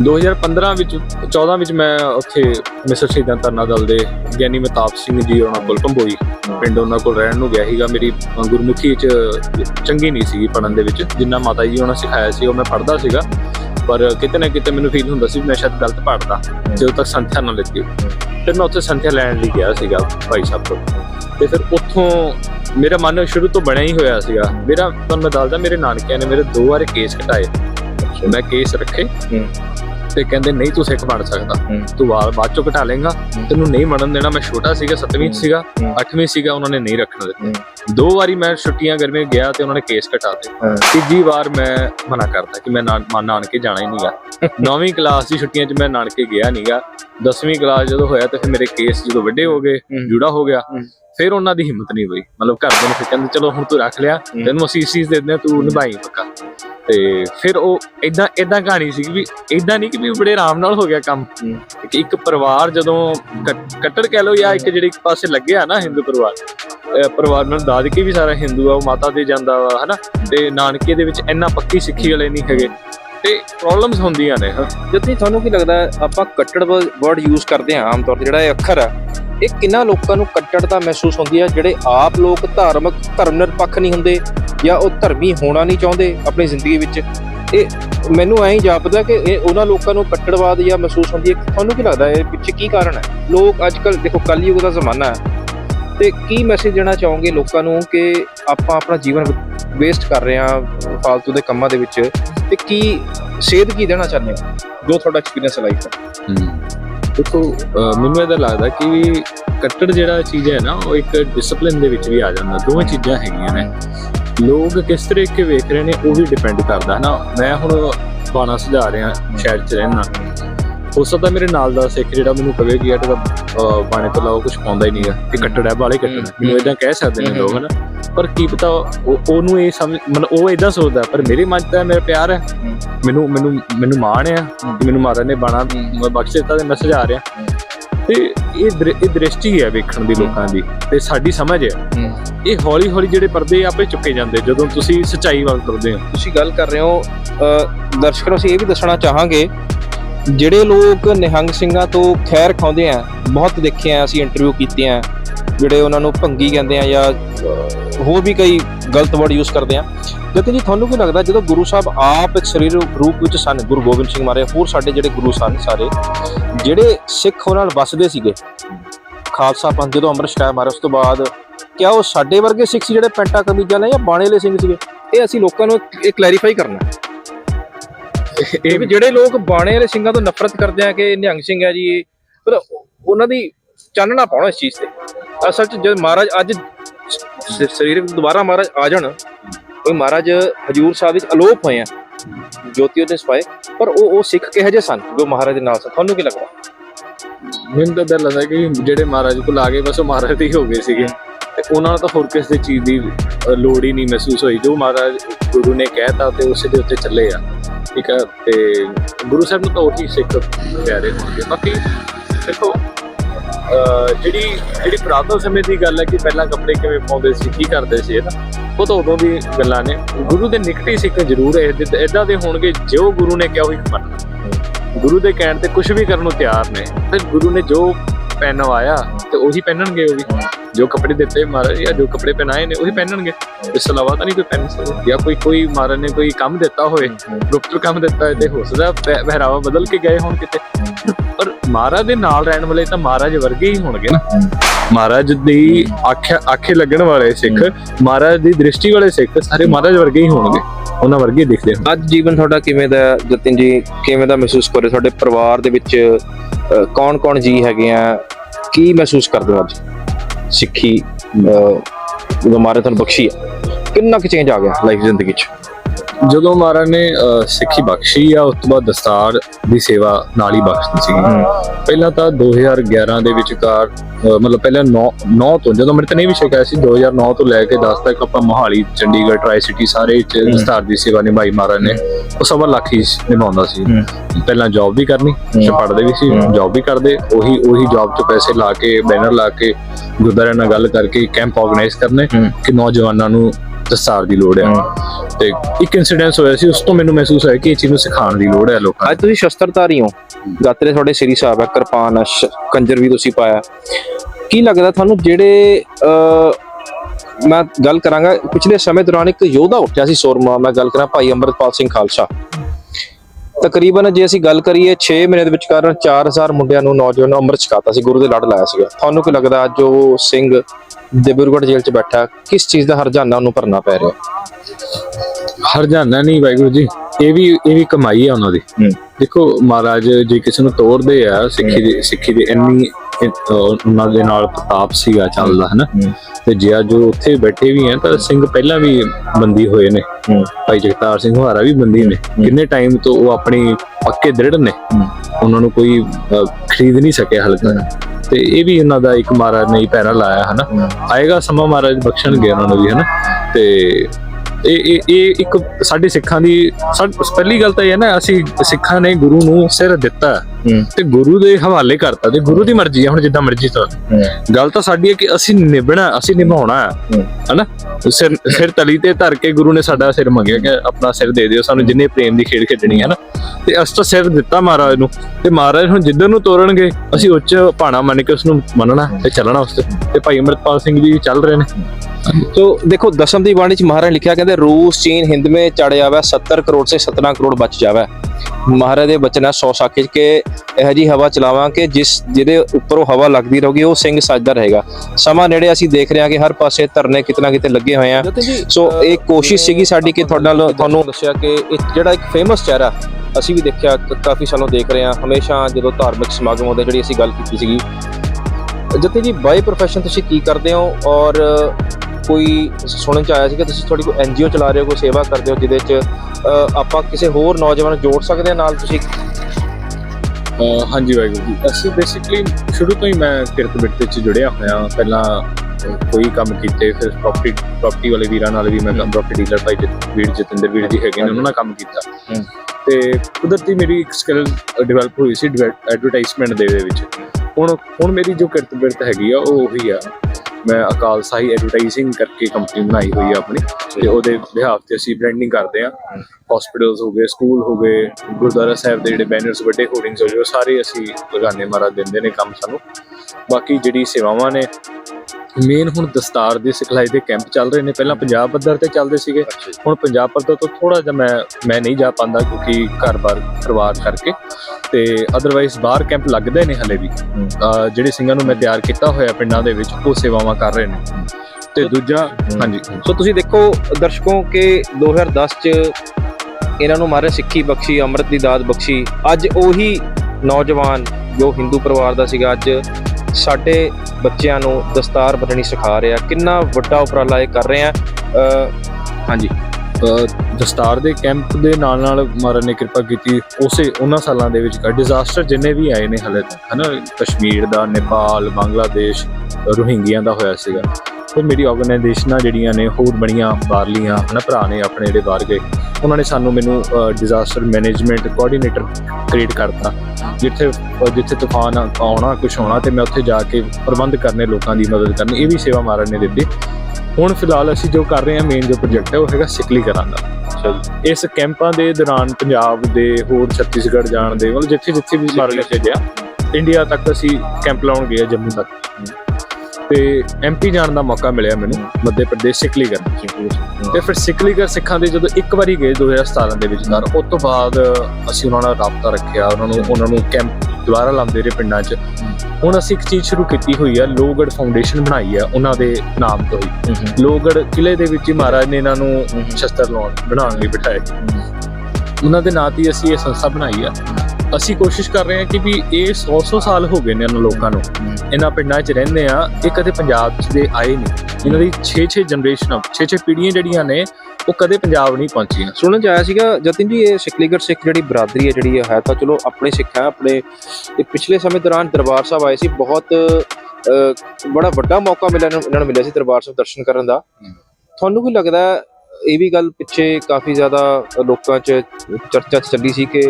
2015 ਵਿੱਚ 14 ਵਿੱਚ ਮੈਂ ਉੱਥੇ ਮਿਸਰ ਸ਼ਹੀਦਾਂ ਤਰਨਾ ਦਲ ਦੇ ਗਿਆਨੀ ਮਤਾਬ ਸਿੰਘ ਜੀ ਉਹਨਾਂ ਕੋਲ ਭੰਬੋਈ ਪਿੰਡ ਉਹਨਾਂ ਕੋਲ ਰਹਿਣ ਨੂੰ ਗਿਆ ਸੀਗਾ। ਮੇਰੀ ਗੁਰਮੁਖੀ ਚ ਚੰਗੀ ਨਹੀਂ ਸੀਗੀ ਪੜਨ ਦੇ ਵਿੱਚ। ਜਿੰਨਾ ਮਾਤਾ ਜੀ ਉਹਨਾਂ ਸਿਖਾਇਆ ਸੀ, ਉਹ ਮੈਂ ਪੜਦਾ ਸੀਗਾ। ਪਰ ਕਿਤੇ ਨਾ ਕਿਤੇ ਮੈਨੂੰ ਫੀਲ ਹੁੰਦਾ ਸੀ ਮੈਂ ਸ਼ਾਇਦ ਗਲਤ ਪੜਦਾ ਜਦੋਂ ਤੱਕ ਸੰਥਿਆ ਨਾ ਲਿੱਤੀ ਫਿਰ ਮੈਂ ਉੱਥੇ ਸੰਥਿਆ ਲੈਣ ਲਈ ਗਿਆ ਸੀਗਾ ਭਾਈ ਸਾਹਿਬ ਤੋਂ ਤੇ ਫਿਰ ਉੱਥੋਂ ਮੇਰਾ ਮਨ ਸ਼ੁਰੂ ਤੋਂ ਬਣਿਆ ਹੀ ਹੋਇਆ ਸੀਗਾ। ਮੇਰਾ, ਤੁਹਾਨੂੰ ਮੈਂ ਦੱਸਦਾ, ਮੇਰੇ ਨਾਨਕਿਆਂ ਨੇ ਮੇਰੇ ਦੋ ਵਾਰ ਕੇਸ ਕਟਾਏ। ਮੈਂ ਕੇਸ ਰੱਖੇ। ਤੇ ਕਹਿੰਦੇ ਨਹੀਂ ਤੂੰ ਸਿੱਖ ਬਣ ਸਕਦਾ। ਤੂੰ ਬਾਅਦ ਬਾਅਦ ਚੋਂ ਘਟਾ ਲੇਗਾ। ਤੈਨੂੰ ਨਹੀਂ ਮੰਨਣ ਦੇਣਾ ਮੈਂ ਛੋਟਾ ਸੀਗਾ 7ਵੀਂ ਚ ਸੀਗਾ ਹੂੰ। 8ਵੀਂ ਸੀਗਾ ਉਹਨਾਂ ਨੇ ਨਹੀਂ ਰੱਖਣ ਦਿੱਤਾ ਦੋ ਵਾਰੀ ਮੈਂ ਛੁੱਟੀਆਂ ਗਰਮੀਆਂ ਗਿਆ ਤੇ ਉਹਨਾਂ ਨੇ ਕੇਸ ਕਟਾਤੇ ਹਾਂ। ਤੀਜੀ ਵਾਰ ਮੈਂ ਮਨਾ ਕਰਤਾ ਕਿ ਮੈਂ ਨਾਨ- ਮਾ- ਨਾਨਕੇ ਜਾਣਾ ਹੀ ਨਹੀਂਗਾ ਨੌਵੀਂ ਕਲਾਸ ਦੀ ਛੁੱਟੀਆਂ 'ਚ ਮੈਂ ਨਾਨਕੇ ਗਿਆ ਨਹੀਂਗਾ 10ਵੀਂ ਕਲਾਸ ਜਦੋਂ ਹੋਇਆ ਤੇ ਫਿਰ ਮੇਰੇ ਕੇਸ ਜਦੋਂ ਵੱਡੇ ਹੋ ਗਏ। ਜੁੜਾ ਹੋ ਗਿਆ। ਫਿਰ ਉਹਨਾਂ ਦੀ ਹਿੰਮਤ ਨਹੀਂ ਹੋਈ ਮਤਲਬ ਘਰਦਿਆਂ ਨੇ ਫਿਰ ਕਹਿੰਦੇ ਚਲੋ ਹੁਣ ਤੂੰ ਰੱਖ ਲਿਆ। ਤੈਨੂੰ ਅਸੀਂ ਇਸ ਚੀਜ਼ ਦੇ ਦਿੰਦੇ ਤੂੰ ਨਿਭਾਈ ਪੱਕਾ ਤੇ ਫਿਰ ਉਹ ਇਦਾਂ ਇਦਾਂ ਕਹਾਣੀ ਸੀ ਵੀ ਇਦਾਂ ਨਹੀਂ ਕਿ ਵੀ ਬੜੇ ਆਰਾਮ ਨਾਲ ਹੋ ਗਿਆ ਕੰਮ। ਕਿ ਇੱਕ ਪਰਿਵਾਰ ਜਦੋਂ ਕੱਟ- ਕੱਟੜ ਕਹਿ ਲਓ ਜਾਂ ਇੱਕ ਜਿਹੜੀ ਇੱਕ ਪਾਸੇ ਲੱਗਿਆ ਨਾ ਹਿੰਦੂ ਪਰਿਵਾਰ ਪਰਿਵਾਰ ਨਾਲ ਦਾਦਕੇ ਵੀ ਸਾਰਾ ਹਿੰਦੂ ਆ ਉਹ ਮਾਤਾ ਦੇ ਜਾਂਦਾ ਵਾ ਹਨਾ? ਤੇ ਨਾਨਕੇ ਦੇ ਵਿੱਚ ਇੰਨਾ ਪੱਕੀ ਸਿੱਖੀ ਵਾਲੇ ਨਹੀਂ ਹੈਗੇ। ਤੇ ਪ੍ਰੋਬਲਮਸ ਹੁੰਦੀਆਂ ਨੇ ਜਦ ਤੁਹਾਨੂੰ ਕੀ ਲੱਗਦਾ ਆਪਾਂ ਕੱਟੜ ਵਰਡ ਯੂਜ਼ ਕਰਦੇ ਹਾਂ ਆਮ ਤੌਰ ਤੇ ਜਿਹੜਾ ਇਹ ਅੱਖਰ ਹੈ ਇਹ ਕਿੰਨਾ ਲੋਕਾਂ ਨੂੰ ਕੱਟੜਤਾ ਮਹਿਸੂਸ ਹੁੰਦੀ ਹੈ ਜਿਹੜੇ ਆਪ ਲੋਕ ਧਾਰਮਿਕ ਧਰਮ ਨਿਰਪੱਖ ਨਹੀਂ ਹੁੰਦੇ ਜਾਂ ਉਹ ਧਰਮੀ ਹੋਣਾ ਨਹੀਂ ਚਾਹੁੰਦੇ ਆਪਣੀ ਜ਼ਿੰਦਗੀ ਵਿੱਚ। ਇਹ ਮੈਨੂੰ ਐਂ ਹੀ ਜਾਪਦਾ ਕਿ ਇਹ ਉਹਨਾਂ ਲੋਕਾਂ ਨੂੰ ਕੱਟੜਵਾਦ ਜਾਂ ਮਹਿਸੂਸ ਹੁੰਦੀ ਹੈ ਤੁਹਾਨੂੰ ਕੀ ਲੱਗਦਾ ਇਹ ਪਿੱਛੇ ਕੀ ਕਾਰਨ ਹੈ? ਲੋਕ ਅੱਜ ਕੱਲ ਦੇਖੋ, ਕਲਯੁਗ ਦਾ ਜ਼ਮਾਨਾ ਹੈ। ਤੇ ਕੀ ਮੈਸੇਜ ਦੇਣਾ ਚਾਹੋਗੇ ਲੋਕਾਂ ਨੂੰ ਕਿ ਆਪਾਂ ਆਪਣਾ ਜੀਵਨ ਵੇਸਟ ਕਰ ਰਹੇ ਹਾਂ ਫਾਲਤੂ ਦੇ ਕੰਮਾਂ ਦੇ ਵਿੱਚ? ਤੇ ਕੀ ਸੇਧ ਕੀ ਦੇਣਾ ਚਾਹੁੰਦੇ ਹੋ? ਜੋ ਤੁਹਾਡਾ ਐਕਸਪੀਰੀਅੰਸ ਲਾਈਫ ਦਾ। ਦੇਖੋ ਮੈਨੂੰ ਇਹਦਾ ਲੱਗਦਾ ਕਿ ਵੀ ਕੱਟੜ ਜਿਹੜਾ ਚੀਜ਼ ਹੈ ਨਾ ਉਹ ਇੱਕ ਡਿਸਪਲਿਨ ਦੇ ਵਿੱਚ ਵੀ ਆ ਜਾਂਦਾ। ਦੋਵੇਂ ਚੀਜ਼ਾਂ ਹੈਗੀਆਂ ਨੇ। ਲੋਕ ਕਿਸ ਤਰੀਕੇ ਵੇਖ ਰਹੇ ਨੇ ਉਹ ਵੀ ਡਿਪੈਂਡ ਕਰਦਾ ਹੈ ਨਾ ਮੈਂ ਹੁਣ ਬਾਣਾ ਸੁਝਾ ਰਿਹਾ ਸ਼ਹਿਰ 'ਚ ਰਹਿਣਾ ਹੋ ਸਕਦਾ ਮੇਰੇ ਨਾਲ ਦਾ ਸਿੱਖ ਜਿਹੜਾ ਮੈਨੂੰ ਕਵੇ ਕਿ ਇਹ ਤਾਂ ਬਾਣੇ ਤੋਂ ਇਲਾਵਾ ਕੁਝ ਪਾਉਂਦਾ ਹੀ ਨਹੀਂਗਾ ਕਿ ਕੱਟੜ ਹੈ ਬਾਲੇ ਕੱਟੜ। ਮੈਨੂੰ ਇਦਾਂ ਕਹਿ ਸਕਦੇ ਨੇ ਲੋਕ ਹਨਾ? ਪਰ ਕੀ ਪਤਾ ਉਹ- ਉਹਨੂੰ ਇਹ ਸਮਝ ਮਤਲਬ ਉਹ ਇਦਾਂ ਸੋਚਦਾ ਪਰ ਮੇਰੇ ਮਨ 'ਚ ਤਾਂ ਮੇਰਾ ਪਿਆਰ ਹੈ। ਮੈਨੂੰ ਮੈਨੂੰ ਮੈਨੂੰ ਮਾਣ ਆ ਕਿ ਮੈਨੂੰ ਮਾਤਾ ਨੇ ਬਾਣਾ ਬਖਸ਼ ਦਿੱਤਾ ਤੇ ਮੈਂ ਸੁਝਾ ਰਿਹਾ। ਤੇ ਇਹ ਦ੍ਰਿ- ਇਹ ਦ੍ਰਿਸ਼ਟੀ ਹੈ ਵੇਖਣ ਦੀ ਲੋਕਾਂ ਦੀ ਤੇ ਸਾਡੀ ਸਮਝ ਹੈ। ਇਹ ਹੌਲੀ ਹੌਲੀ ਜਿਹੜੇ ਪਰਦੇ ਆਪੇ ਚੁੱਕੇ ਜਾਂਦੇ ਜਦੋਂ ਤੁਸੀਂ ਸੱਚਾਈ ਵੱਲ ਤੁਰਦੇ ਹੋ। ਤੁਸੀਂ ਗੱਲ ਕਰ ਰਹੇ ਹੋ ਅ, ਦਰਸ਼ਕਾਂ ਨੂੰ ਅਸੀਂ ਇਹ ਵੀ ਦੱਸਣਾ ਚਾਹਾਂਗੇ ਜਿਹੜੇ ਲੋਕ ਨਿਹੰਗ ਸਿੰਘਾਂ ਤੋਂ ਖੈਰ ਖਾਉਂਦੇ ਆ ਬਹੁਤ ਦੇਖੇ ਆ ਅਸੀਂ ਇੰਟਰਵਿਊ ਕੀਤੇ ਆ ਜਿਹੜੇ ਉਹਨਾਂ ਨੂੰ ਭੰਗੀ ਕਹਿੰਦੇ ਆ ਜਾਂ ਹੋਰ ਵੀ ਕਈ ਗਲਤ ਵਰਡ ਯੂਜ਼ ਕਰਦੇ ਆ। ਜਤਿਨ ਜੀ ਤੁਹਾਨੂੰ ਕੀ ਲੱਗਦਾ, ਜਦੋਂ ਗੁਰੂ ਸਾਹਿਬ ਆਪ ਇੱਕ ਰੂਪ ਵਿੱਚ ਸਨ, ਗੁਰੂ ਗੋਬਿੰਦ ਸਿੰਘ ਮਾਰੇ, ਹੋਰ ਸਾਡੇ ਜਿਹੜੇ ਗੁਰੂ ਸਨ ਸਾਰੇ, ਜਿਹੜੇ ਸਿੱਖ ਉਹਨਾਂ ਨਾਲ ਵੱਸਦੇ ਸੀਗੇ, ਖਾਲਸਾ ਪੰਥ ਜਦੋਂ ਅੰਮ੍ਰਿਤ ਛਕਾਇਆ ਮਾਰੇ, ਉਸ ਤੋਂ ਬਾਅਦ ਕਿਆ ਉਹ ਸਾਡੇ ਵਰਗੇ ਸਿੱਖ ਸੀ ਜਿਹੜੇ ਪੈਂਟਾ, ਕਮੀਜ਼ਾਂ ਨੇ ਜਾਂ ਬਾਣੇ ਵਾਲੇ ਸਿੰਘ ਸੀਗੇ? ਇਹ ਅਸੀਂ ਲੋਕਾਂ ਨੂੰ ਇਹ ਕਲੈਰੀਫਾਈ ਕਰਨਾ। ਇਹ ਵੀ ਜਿਹੜੇ ਲੋਕ ਬਾਣੇ ਵਾਲੇ ਸਿੰਘਾਂ ਤੋਂ ਨਫ਼ਰਤ ਕਰਦੇ ਆ ਕਿ ਨਿਹੰਗ ਸਿੰਘ ਹੈ ਜੀ ਮਤਲਬ ਉਹਨਾਂ ਦੀ ਚਾਨਣਾ ਪਾਉਣਾ ਇਸ ਚੀਜ਼ ਤੇ। ਅਸਲ 'ਚ ਜਦ ਮਹਾਰਾਜ ਅੱਜ ਸਰੀਰਕ ਦੁਬਾਰਾ ਮਹਾਰਾਜ ਆ ਜਾਣ, ਕੋਈ ਮਹਾਰਾਜ ਹਜੂਰ ਸਾਹਿਬ ਵਿੱਚ ਅਲੋਪ ਹੋਏ ਆ, ਜੋਤੀ ਉਹਦੇ ਸਪਾਏ ਪਰ ਉਹ ਉਹ ਸਿੱਖ ਕਿਹੋ ਜਿਹੇ ਸਨ ਜੋ ਮਹਾਰਾਜ ਦੇ ਨਾਲ ਸਨ? ਤੁਹਾਨੂੰ ਕੀ ਲੱਗਦਾ? ਮੈਨੂੰ ਤਾਂ ਡਰ ਲੱਗਦਾ ਕਿ ਜਿਹੜੇ ਮਹਾਰਾਜ ਕੋਲ ਆ ਗਏ, ਬਸ ਉਹ ਮਹਾਰਾਜ ਦੇ ਹੀ ਹੋ ਗਏ ਸੀਗੇ। ਤੇ ਉਹਨਾਂ ਨੂੰ ਤਾਂ ਹੋਰ ਕਿਸੇ ਚੀਜ਼ ਦੀ ਲੋੜ ਹੀ ਨਹੀਂ ਮਹਿਸੂਸ ਹੋਈ। ਜੋ ਮਹਾਰਾਜ ਗੁਰੂ ਨੇ ਕਹਿਤਾ ਤੇ ਉਸੇ ਦੇ ਉੱਤੇ ਚੱਲੇ ਆ। ਠੀਕ ਹੈ ਤੇ ਗੁਰੂ ਸਾਹਿਬ ਨੂੰ ਤਾਂ ਉਹੀ ਸਿੱਖ ਪਿਆਰੇ ਹੋਣਗੇ। ਬਾਕੀ ਦੇਖੋ ਜਿਹੜੀ ਜਿਹੜੀ ਪੁਰਾਤਨ ਸਮੇਂ ਦੀ ਗੱਲ ਹੈ ਕਿ ਪਹਿਲਾਂ ਕੱਪੜੇ ਕਿਵੇਂ ਪਾਉਂਦੇ ਸੀ, ਕੀ ਕਰਦੇ ਸੀ ਨਾ ਉਹ ਤਾਂ ਉਦੋਂ ਦੀ ਗੱਲਾਂ ਨੇ। ਗੁਰੂ ਦੇ ਨਿਕਟੇ ਸਿੱਖ ਜ਼ਰੂਰ ਇਦਾਂ ਦੇ ਹੋਣਗੇ ਜੋ ਗੁਰੂ ਨੇ ਕਿਹਾ ਉਹੀ ਮੰਨਣਾ ਗੁਰੂ ਦੇ ਕਹਿਣ ਤੇ ਕੁਝ ਵੀ ਕਰਨ ਨੂੰ ਤਿਆਰ ਨੇ ਤੇ ਗੁਰੂ ਨੇ ਜੋ ਪਹਿਨਵਾਇਆ ਤੇ ਉਹੀ ਪਹਿਨਣਗੇ ਉਹ ਵੀ। ਜੋ ਕੱਪੜੇ ਦਿੱਤੇ ਮਹਾਰਾਜ ਜਾਂ, ਜੋ ਕੱਪੜੇ ਪਹਿਨਾਏ ਨੇ, ਉਹੀ ਪਹਿਨਣਗੇ। ਇਸ ਤੋਂ ਇਲਾਵਾ ਤਾਂ ਨਹੀਂ ਕੋਈ ਪਹਿਨ ਜਾਂ ਕੋਈ ਕੋਈ ਮਹਾਰਾਜ ਨੇ ਕੋਈ ਕੰਮ ਦਿੱਤਾ ਹੋਵੇ ਗੁਪਤ ਕੰਮ ਦਿੱਤਾ ਹੋਵੇ ਤੇ ਹੋ ਸਕਦਾ ਪਹਿਰਾਵਾ ਬਦਲ ਕੇ ਗਏ ਹੋਣ ਕਿਤੇ। ਪਰ ਮਹਾਰਾਜ ਦੇ ਨਾਲ ਰਹਿਣ ਵਾਲੇ ਤਾਂ ਮਹਾਰਾਜ ਵਰਗੇ ਹੀ ਹੋਣਗੇ ਨਾ। ਮਹਾਰਾਜ ਦੀ ਆਖਿਆ ਆਖੇ ਲੱਗਣ ਵਾਲੇ ਸਿੱਖ ਮਹਾਰਾਜ ਦੀ ਦ੍ਰਿਸ਼ਟੀ ਵਾਲੇ ਸਿੱਖ ਸਾਰੇ ਮਹਾਰਾਜ ਵਰਗੇ ਹੀ ਹੋਣਗੇ। ਉਹਨਾਂ ਵਰਗੇ ਦਿਖਦੇ ਹੋਣ ਅੱਜ ਜੀਵਨ ਤੁਹਾਡਾ ਕਿਵੇਂ ਦਾ ਜਤਿਨ ਜੀ? ਕਿਵੇਂ ਦਾ ਮਹਿਸੂਸ ਕਰ ਰਹੇ ਤੁਹਾਡੇ ਪਰਿਵਾਰ ਦੇ ਵਿੱਚ ਕੌਣ ਕੌਣ ਜੀ ਹੈਗੇ ਆ? ਕੀ ਮਹਿਸੂਸ ਕਰਦੇ ਹੋ ਅੱਜ? ਸਿੱਖੀ ਅਹ, ਜਦੋਂ ਮਾਰੇ ਤੁਹਾਨੂੰ ਬਖਸ਼ੀ ਹੈ ਕਿੰਨਾ ਕੁ ਚੇਂਜ ਆ ਗਿਆ ਲਾਈਫ ਜ਼ਿੰਦਗੀ 'ਚ? ਜਦੋਂ ਮਹਾਰਾਜ ਨੇ ਸਿੱਖੀ ਬਖਸ਼ੀ ਆ ਉਸ ਤੋਂ ਬਾਅਦ ਦਸਤਾਰ ਦੀ ਸੇਵਾ ਨਾਲ ਹੀ ਬਖਸ਼ਦੀ ਸੀ ਪਹਿਲਾਂ ਤਾਂ 2011 ਦੇ ਵਿਚਕਾਰ ਮਤਲਬ ਪਹਿਲਾਂ 9 9 ਤੋਂ ਜਦੋਂ ਮੇਰੇ ਤੇ ਨਹੀਂ ਵੀ ਸ਼ਿਕਾਇ ਸੀ 2009 ਤੋਂ ਲੈ ਕੇ 10 ਤੱਕ ਆਪਾਂ ਮੋਹਾਲੀ ਚੰਡੀਗੜ੍ਹ ਟਰਾਈ ਸਿਟੀ ਸਾਰੇ ਚ ਹੂੰ। ਦਸਤਾਰ ਦੀ ਸੇਵਾ ਨਿਭਾਈ ਮਹਾਰਾਜ ਨੇ ਉਹ ਸਵਾ ਲੱਖ ਹੀ ਨਿਭਾਉਂਦਾ ਸੀ ਹੂੰ। ਪਹਿਲਾਂ ਜੌਬ ਵੀ ਕਰਨੀ ਹੂੰ। ਪੜ੍ਹਦੇ ਵੀ ਸੀ ਹੂੰ। ਜੌਬ ਵੀ ਕਰਦੇ ਉਹੀ ਉਹੀ ਜੌਬ 'ਚ ਪੈਸੇ ਲਾ ਕੇ ਬੈਨਰ ਲਾ ਕੇ ਗੁਰਦੁਆਰਿਆਂ ਨਾਲ ਗੱਲ ਕਰਕੇ ਕੈਂਪ ਆਰਗੇਨਾਈਜ਼ ਕਰਨੇ ਹੂੰ। ਕਿ ਨੌਜਵਾਨਾਂ ਨੂੰ ਦਸਤਾਰ ਦੀ ਲੋੜ ਆ ਤੇ ਇੱਕ ਇਨਸੀਡੈਂਸ ਹੋਇਆ ਸੀ ਉਸ ਤੋਂ ਮੈਨੂੰ ਮਹਿਸੂਸ ਹੋਇਆ ਕਿ ਇਹ ਚੀਜ਼ ਨੂੰ ਸਿਖਾਉਣ ਦੀ ਲੋੜ ਹੈ ਲੋਕਾਂ ਅੱਜ ਤੁਸੀਂ ਸ਼ਸਤਰਧਾਰੀ ਹੋ। ਗਾਤਰੇ ਤੁਹਾਡੇ ਸ੍ਰੀ ਸਾਹਿਬ ਹੈ ਕਿਰਪਾਨ ਕੰਜਰ ਵੀ ਤੁਸੀਂ ਪਾਇਆ। ਕੀ ਲੱਗਦਾ ਤੁਹਾਨੂੰ ਜਿਹੜੇ ਮੈਂ ਗੱਲ ਕਰਾਂਗਾ ਪਿਛਲੇ ਸਮੇਂ ਦੌਰਾਨ ਇੱਕ ਯੋਧਾ ਉੱਠਿਆ ਸੀ ਸੋਰਮਾ ਮੈਂ ਗੱਲ ਕਰਾਂ ਭਾਈ ਅੰਮ੍ਰਿਤਪਾਲ ਸਿੰਘ ਖਾਲਸਾ। ਤਕਰੀਬਨ ਜੇ ਅਸੀਂ ਗੱਲ ਕਰੀਏ 6 ਮਹੀਨੇ ਦੇ ਵਿਚਕਾਰ 4000 ਮੁੰਡਿਆਂ ਨੂੰ ਨੌਜਵਾਨ ਅੰਮ੍ਰਿਤ ਛਕਾਤਾ ਸੀ ਗੁਰੂ ਦੇ ਲੜ ਲਾਇਆ ਸੀਗਾ। ਤੁਹਾਨੂੰ ਕੀ ਲੱਗਦਾ ਅੱਜ ਉਹ ਸਿੰਘ ਦਿਬਰੂਗੜ੍ਹ ਜੇਲ੍ਹ 'ਚ ਬੈਠਾ ਕਿਸ ਚੀਜ਼ ਦਾ ਹਰਜਾਨਾ ਉਹਨੂੰ ਭਰਨਾ ਪੈ ਰਿਹਾ? ਹਰਜਾਨਾ ਨਹੀਂ ਵਾਹਿਗੁਰੂ ਜੀ। ਇਹ ਵੀ ਇਹ ਵੀ ਕਮਾਈ ਆ ਉਹਨਾਂ ਦੀ। ਦੇਖੋ ਮਹਾਰਾਜ ਜੇ ਕਿਸੇ ਨੂੰ ਤੋੜਦੇ ਆ ਸਿੱਖੀ ਦੀ ਸਿੱਖੀ ਦੀ ਇੰਨੀ ਉਹਨਾਂ ਦੇ ਨਾਲ ਪ੍ਰਤਾਪ ਸੀਗਾ ਚੱਲਦਾ ਹਨਾ? ਤੇ ਜੇ ਅੱਜ ਉਹ ਉੱਥੇ ਬੈਠੇ ਵੀ ਆ ਤਾਂ ਸਿੰਘ ਪਹਿਲਾਂ ਵੀ ਬੰਦੀ ਹੋਏ ਨੇ। ਭਾਈ ਜਗਤਾਰ ਸਿੰਘ ਹਵਾਰਾ ਵੀ ਬੰਦੀ ਨੇ। ਕਿੰਨੇ ਟਾਈਮ ਤੋਂ ਉਹ ਆਪਣੀ ਪੱਕੇ ਦ੍ਰਿੜ ਨੇ। ਉਹਨਾਂ ਨੂੰ ਕੋਈ ਖਰੀਦ ਨਹੀਂ ਸਕਿਆ ਹਲਕਾ। ਤੇ ਇਹ ਵੀ ਉਹਨਾਂ ਦਾ ਇੱਕ ਮਹਾਰਾਜ ਨੇ ਹੀ ਪੈਰਾ ਲਾਇਆ ਹਨਾ? ਆਏਗਾ ਸਮਾਂ ਮਹਾਰਾਜ ਬਖਸ਼ਣਗੇ ਉਹਨਾਂ ਨੂੰ ਵੀ ਹਨਾ? ਤੇ ਇਹ ਇਹ ਇਹ ਇੱਕ ਸਾਡੇ ਸਿੱਖਾਂ ਦੀ ਪਹਿਲੀ ਗੱਲ ਤਾਂ ਇਹ ਹੈ ਨਾ ਅਸੀਂ ਸਿੱਖਾਂ ਨੇ ਗੁਰੂ ਨੂੰ ਸਿਰ ਦਿੱਤਾ। ਤੇ ਗੁਰੂ ਦੇ ਹਵਾਲੇ ਕਰਤਾ ਤੇ ਗੁਰੂ ਦੀ ਮਰਜ਼ੀ ਹੈ ਹੁਣ ਜਿੱਦਾਂ ਮਰਜ਼ੀ ਤਾਂ। ਗੱਲ ਤਾਂ ਸਾਡੀ ਹੈ ਕਿ ਅਸੀਂ ਨਿਭਣਾ ਅਸੀਂ ਨਿਭਾਉਣਾ। ਹੈ। ਹਨਾ? ਸਿਰ ਸਿਰ ਤਲੀ ਤੇ ਧਰ ਕੇ ਗੁਰੂ ਨੇ ਸਾਡਾ ਸਿਰ ਮੰਗਿਆ ਕਿ ਆਪਣਾ ਸਿਰ ਦੇ ਦਿਓ ਸਾਨੂੰ ਜਿੰਨੇ ਪ੍ਰੇਮ ਦੀ ਖੇਡ ਖੇਡਣੀ ਹੈ ਨਾ। ਤੇ ਅਸੀਂ ਤਾਂ ਸਿਰ ਦਿੱਤਾ ਮਹਾਰਾਜ ਨੂੰ। ਤੇ ਮਹਾਰਾਜ ਹੁਣ ਜਿੱਦਨ ਨੂੰ ਤੋਰਨਗੇ ਅਸੀਂ ਉੱਚ ਭਾਣਾ ਮੰਨ ਕੇ ਉਸ ਨੂੰ ਮੰਨਣਾ ਤੇ ਚੱਲਣਾ ਉਸ ਤੇ। ਤੇ ਭਾਈ ਅਮਰਤਪਾਲ ਸਿੰਘ ਜੀ ਚੱਲ ਰਹੇ ਨੇ। ਸੋ ਦੇਖੋ ਦਸ਼ਮ ਦੀ ਬਾਣੀ ਚ ਮਹਾਰਾਜ ਲਿਖਿਆ ਕਹਿੰਦੇ ਰੂਸ ਚੀਨ ਹਿੰਦ ਮੇ ਚੜ ਜਾਵੇ 70 ਕਰੋੜ ਸੇ 17 ਕਰੋੜ ਬਚ ਜਾਵੇ ਮਹਾਰਾਜ ਦੇ ਬਚਨ ਸੌ 100 ਕੇ ਇਹ ਜੀ ਹਵਾ ਚਲਾਵਾਂ ਕਿ ਜਿਸ ਜਿਹਦੇ ਉੱਪਰ ਉਹ ਹਵਾ ਲੱਗਦੀ ਰਹੂਗੀ ਉਹ ਸਿੰਘ ਸਜਦਾ ਰਹੇਗਾ ਸਮਾਂ ਨੇੜੇ ਅਸੀਂ ਦੇਖ ਰਹੇ ਹਾਂ ਕਿ ਹਰ ਪਾਸੇ ਧਰਨੇ ਕਿਤਨਾ ਕਿਤੇ ਲੱਗੇ ਹੋਏ ਆ ਸੋ ਇਹ ਕੋਸ਼ਿਸ਼ ਸੀਗੀ ਸਾਡੀ ਕਿ ਤੁਹਾਡੇ ਨਾਲ ਤੁਹਾਨੂੰ ਦੱਸਿਆ ਕਿ ਇਹ ਜਿਹੜਾ ਇੱਕ ਫੇਮਸ ਚਿਹਰਾ ਅਸੀਂ ਵੀ ਦੇਖਿਆ ਕਾਫੀ ਸਾਲੋਂ ਦੇਖ ਰਹੇ ਹਾਂ ਹਮੇਸ਼ਾ ਜਦੋਂ ਧਾਰਮਿਕ ਸਮਾਗਮ ਹੁੰਦੇ ਜਿਹੜੀ ਅਸੀਂ ਗੱਲ ਕੀਤੀ ਸੀਗੀ ਜਤੇ ਜੀ ਬਾਈ ਪ੍ਰੋਫੈਸ਼ਨ ਤੁਸੀਂ ਕੀ ਕਰਦੇ ਹੋ ਔਰ ਕੋਈ ਸੁਣਨ ਚ ਆਇਆ ਸੀ ਕਿ ਤੁਸੀਂ ਥੋੜੀ ਕੋਈ ਐਨਜੀਓ ਚਲਾ ਰਹੇ ਹੋ ਕੋਈ ਸੇਵਾ ਕਰਦੇ ਹੋ ਜਿਹਦੇ ਚ ਆਪਾਂ ਕਿਸੇ ਹੋਰ ਨੌਜਵਾਨ ਨੂੰ ਜੋੜ ਸਕਦੇ ਹਾਂ ਨਾਲ ਤੁਸੀਂ? ਹਾਂਜੀ ਵਾਹਿਗੁਰੂ ਜੀ। ਅਸੀਂ ਬੇਸਿਕਲੀ ਸ਼ੁਰੂ ਤੋਂ ਹੀ ਮੈਂ ਕਿਰਤ ਬਿਰਤੇ ਚ ਜੁੜਿਆ ਹੋਇਆ ਪਹਿਲਾਂ ਕੋਈ ਕੰਮ ਕੀਤੇ ਫਿਰ ਪ੍ਰਾਪਰਟੀ ਪ੍ਰਾਪਰਟੀ ਵਾਲੇ ਵੀਰਾਂ ਨਾਲ ਵੀ ਮੈਂ ਕੰਮ ਪ੍ਰਾਪਰਟੀ ਡੀਲਰ ਭਾਈ ਵੀਰ ਜਤਿੰਦਰ ਵੀਰ ਜੀ ਹੈਗੇ ਨੇ ਉਹਨਾਂ ਨਾਲ ਕੰਮ ਕੀਤਾ। ਤੇ ਕੁਦਰਤੀ ਮੇਰੀ ਇੱਕ ਸਕਿੱਲ ਡਿਵੈਲਪ ਹੋਈ ਸੀ ਐਡਵਰਟਾਈਜ਼ਮੈਂਟ ਦੇ ਦੇ ਵਿੱਚ। ਹੁਣ ਹੁਣ ਮੇਰੀ ਜੋ ਕਿਰਤ ਬਿਰਤ ਹੈਗੀ ਆ ਉਹ ਉਹੀ ਆ। ਮੈਂ ਅਕਾਲ ਸਾਈ ਐਡਵਰਟਾਈਜ਼ਿੰਗ ਕਰਕੇ ਕੰਪਨੀ ਬਣਾਈ ਹੋਈ ਆ ਆਪਣੀ ਤੇ ਉਹਦੇ ਬਿਹਾਫ ਤੇ ਅਸੀਂ ਬ੍ਰਾਂਡਿੰਗ ਕਰਦੇ ਆ। ਹਸਪੀਟਲਸ ਹੋ ਗਏ ਸਕੂਲ ਹੋ ਗਏ, ਗੁਰਦੁਆਰਾ ਸਾਹਿਬ ਦੇ ਜਿਹੜੇ ਬੈਨਰਸ ਵੱਡੇ ਹੋਰਡਿੰਗਸ ਹੋ ਗਏ, ਉਹ ਸਾਰੇ ਅਸੀਂ ਲਗਾਉਂਦੇ ਮਹਾਰਾਜ ਦਿੰਦੇ ਨੇ ਕੰਮ ਸਾਨੂੰ। ਬਾਕੀ ਜਿਹੜੀ ਸੇਵਾਵਾਂ ਨੇ ਮੇਨ ਹੁਣ ਦਸਤਾਰ ਦੀ ਸਿਖਲਾਈ ਦੇ ਕੈਂਪ ਚੱਲ ਰਹੇ ਨੇ। ਪਹਿਲਾਂ ਪੰਜਾਬ ਪੱਧਰ ਤੇ ਚੱਲਦੇ ਸੀਗੇ। ਹੁਣ ਪੰਜਾਬ ਪੱਧਰ ਤੋਂ ਥੋੜਾ ਜਿਹਾ ਮੈਂ ਮੈਂ ਨਹੀਂ ਜਾ ਪਾਉਂਦਾ ਕਿਉਂਕਿ ਘਰ-ਬਾਰ ਪਰਿਵਾਰ ਕਰਕੇ। ਤੇ ਅਦਰਵਾਈਜ਼ ਬਾਹਰ ਕੈਂਪ ਲੱਗਦੇ ਨੇ ਹਲੇ ਵੀ। ਜਿਹੜੇ ਸਿੰਘਾਂ ਨੂੰ ਮੈਂ ਤਿਆਰ ਕੀਤਾ ਹੋਇਆ ਪਿੰਡਾਂ ਦੇ ਵਿੱਚ ਉਹ ਸੇਵਾਵਾਂ ਕਰ ਰਹੇ ਨੇ। ਤੇ ਦੂਜਾ ਹਾਂਜੀ। ਸੋ ਤੁਸੀਂ ਦੇਖੋ ਦਰਸ਼ਕੋ ਕਿ 2010 ਚ ਇਹਨਾਂ ਨੂੰ ਮਾਰੇ ਸਿੱਖੀ ਬਖਸ਼ੀ ਅੰਮ੍ਰਿਤ ਦੀ ਦਾਤ ਬਖਸ਼ੀ। ਅੱਜ ਉਹੀ ਨੌਜਵਾਨ ਜੋ ਹਿੰਦੂ ਪਰਿਵਾਰ ਦਾ ਸੀਗਾ, ਅੱਜ ਸਾਡੇ ਬੱਚਿਆਂ ਨੂੰ ਦਸਤਾਰ ਬੰਨਣੀ ਸਿਖਾ ਰਿਹਾ। ਕਿੰਨਾ ਵੱਡਾ ਉਪਰਾਲਾ ਇਹ ਕਰ ਰਹੇ। ਆ ਹਾਂਜੀ। ਦਸਤਾਰ ਦੇ ਕੈਂਪ ਦੇ ਨਾਲ ਨਾਲ ਮਹਾਰਾਜ ਨੇ ਕਿਰਪਾ ਕੀਤੀ। ਉਸੇ ਉਹਨਾਂ ਸਾਲਾਂ ਦੇ ਵਿੱਚ ਡਿਜ਼ਾਸਟਰ ਜਿੰਨੇ ਵੀ ਆਏ ਨੇ ਹਲੇ ਤੱਕ, ਹਨਾ? ਕਸ਼ਮੀਰ ਦਾ, ਨੇਪਾਲ, ਬੰਗਲਾਦੇਸ਼, ਰੋਹਿੰਗੀਆਂ ਦਾ ਹੋਇਆ ਸੀਗਾ। ਫਿਰ ਮੇਰੀ ਆਰਗੇਨਾਈਜੇਸ਼ਨਾਂ ਜਿਹੜੀਆਂ ਨੇ ਹੋਰ ਬਣੀਆਂ ਬਾਹਰਲੀਆਂ ਹਨਾ ਭਰਾ ਨੇ ਆਪਣੇ ਜਿਹੜੇ ਬਾਹਰ ਗਏ ਉਹਨਾਂ ਨੇ ਸਾਨੂੰ ਮੈਨੂੰ ਡਿਜ਼ਾਸਟਰ ਮੈਨੇਜਮੈਂਟ ਕੋਆਰਡੀਨੇਟਰ ਕ੍ਰੀਏਟ ਕਰਤਾ। ਜਿੱਥੇ ਜਿੱਥੇ ਤੂਫਾਨ ਆਉਣਾ ਕੁਝ ਹੋਣਾ ਤੇ ਮੈਂ ਉੱਥੇ ਜਾ ਕੇ ਪ੍ਰਬੰਧ ਕਰਨੇ ਲੋਕਾਂ ਦੀ ਮਦਦ ਕਰਨੀ ਇਹ ਵੀ ਸੇਵਾ ਮਹਾਰਾਜ ਨੇ ਦਿੱਤੀ। ਹੁਣ ਫਿਲਹਾਲ ਅਸੀਂ ਜੋ ਕਰ ਰਹੇ ਹਾਂ ਮੇਨ ਜੋ ਪ੍ਰੋਜੈਕਟ ਹੈ ਉਹ ਹੈਗਾ ਸਿਕਲੀਕਰਨ ਦਾ। ਇਸ ਕੈਂਪਾਂ ਦੇ ਦੌਰਾਨ ਪੰਜਾਬ ਦੇ ਹੋਰ ਛੱਤੀਸਗੜ੍ਹ ਜਾਣ ਦੇ ਮਤਲਬ ਜਿੱਥੇ ਜਿੱਥੇ ਵੀ ਮਹਾਰਾਜ ਨੇ ਭੇਜਿਆ? ਇੰਡੀਆ ਤੱਕ ਅਸੀਂ ਕੈਂਪ ਲਾਉਣ ਗਏ ਜੰਮੂ ਤੱਕ। ਤੇ ਐਮਪੀ ਜਾਣ ਦਾ ਮੌਕਾ ਮਿਲਿਆ ਮੈਨੂੰ ਮੱਧ ਪ੍ਰਦੇਸ਼ ਸਿਕਲੀਗਰ ਤੇ ਫਿਰ ਸਿਕਲੀਗਰ ਸਿੱਖਾਂ ਦੇ ਜਦੋਂ ਇੱਕ ਵਾਰੀ ਗਏ 2017 ਦੇ ਵਿੱਚ ਨਾਲ ਉਸ ਤੋਂ ਬਾਅਦ ਅਸੀਂ ਉਹਨਾਂ ਨਾਲ ਰਾਬਤਾ ਰੱਖਿਆ ਉਹਨਾਂ ਨੂੰ ਉਹਨਾਂ ਨੂੰ ਕੈਂਪ ਦੁਬਾਰਾ ਲਾਉਂਦੇ ਰਹੇ ਪਿੰਡਾਂ 'ਚ। ਹੁਣ ਅਸੀਂ ਇੱਕ ਚੀਜ਼ ਸ਼ੁਰੂ ਕੀਤੀ ਹੋਈ ਆ ਲੋਗੜ ਫਾਊਂਡੇਸ਼ਨ ਬਣਾਈ ਆ ਉਹਨਾਂ ਦੇ ਨਾਮ ਤੋਂ ਹੀ। ਲੋਗੜ ਕਿਲੇ ਦੇ ਵਿੱਚ ਹੀ ਮਹਾਰਾਜ ਨੇ ਇਹਨਾਂ ਨੂੰ ਸ਼ਸਤਰ ਲਾਉਣ ਬਣਾਉਣ ਲਈ ਬਿਠਾਇਆ ਉਹਨਾਂ ਦੇ ਨਾਂ ਤੇ ਅਸੀਂ ਇਹ ਸੰਸਥਾ ਬਣਾਈ ਆ। ਅਸੀਂ ਕੋਸ਼ਿਸ਼ ਕਰ ਰਹੇ ਹਾਂ ਕਿ ਵੀ ਇਹ 100-100 ਸਾਲ ਹੋ ਗਏ ਨੇ ਇਹਨਾਂ ਲੋਕਾਂ ਨੂੰ। ਇਹਨਾਂ ਪਿੰਡਾਂ 'ਚ ਰਹਿੰਦੇ ਆ ਇਹ ਕਦੇ ਪੰਜਾਬ 'ਚ ਦੇ ਆਏ ਨਹੀਂ। ਇਹਨਾਂ ਦੀ 6-6 ਜਨਰੇਸ਼ਨਾਂ 6-6 ਪੀੜ੍ਹੀਆਂ ਜਿਹੜੀਆਂ ਨੇ ਉਹ ਕਦੇ ਪੰਜਾਬ ਨਹੀਂ ਪਹੁੰਚੀਆਂ। ਸੁਣਨ ਚ ਆਇਆ ਸੀਗਾ ਜਤਿਨ ਜੀ ਇਹ ਸਿੱਖਲੀਗੜ ਸਿੱਖ ਜਿਹੜੀ ਬਰਾਦਰੀ ਹੈ ਜਿਹੜੀ ਇਹ ਹੈ ਤਾਂ ਚਲੋ ਆਪਣੇ ਸਿੱਖ ਹੈ ਆਪਣੇ ਇਹ ਪਿਛਲੇ ਸਮੇਂ ਦੌਰਾਨ ਦਰਬਾਰ ਸਾਹਿਬ ਆਏ ਸੀ ਬਹੁਤ ਬੜਾ ਵੱਡਾ ਮੌਕਾ ਮਿਲਿਆ ਇਹਨਾਂ ਨੂੰ- ਇਹਨਾਂ ਨੂੰ ਮਿਲਿਆ ਸੀ ਦਰਬਾਰ ਸਾਹਿਬ ਦਰਸ਼ਨ ਕਰਨ ਦਾ। ਤੁਹਾਨੂੰ ਕੀ ਲੱਗਦਾ ਹੈ, ਇਹ ਵੀ ਗੱਲ ਪਿੱਛੇ ਕਾਫੀ ਜ਼ਿਆਦਾ ਲੋਕਾਂ 'ਚ ਚਰਚਾ ਚੱਲੀ ਸੀ ਕਿ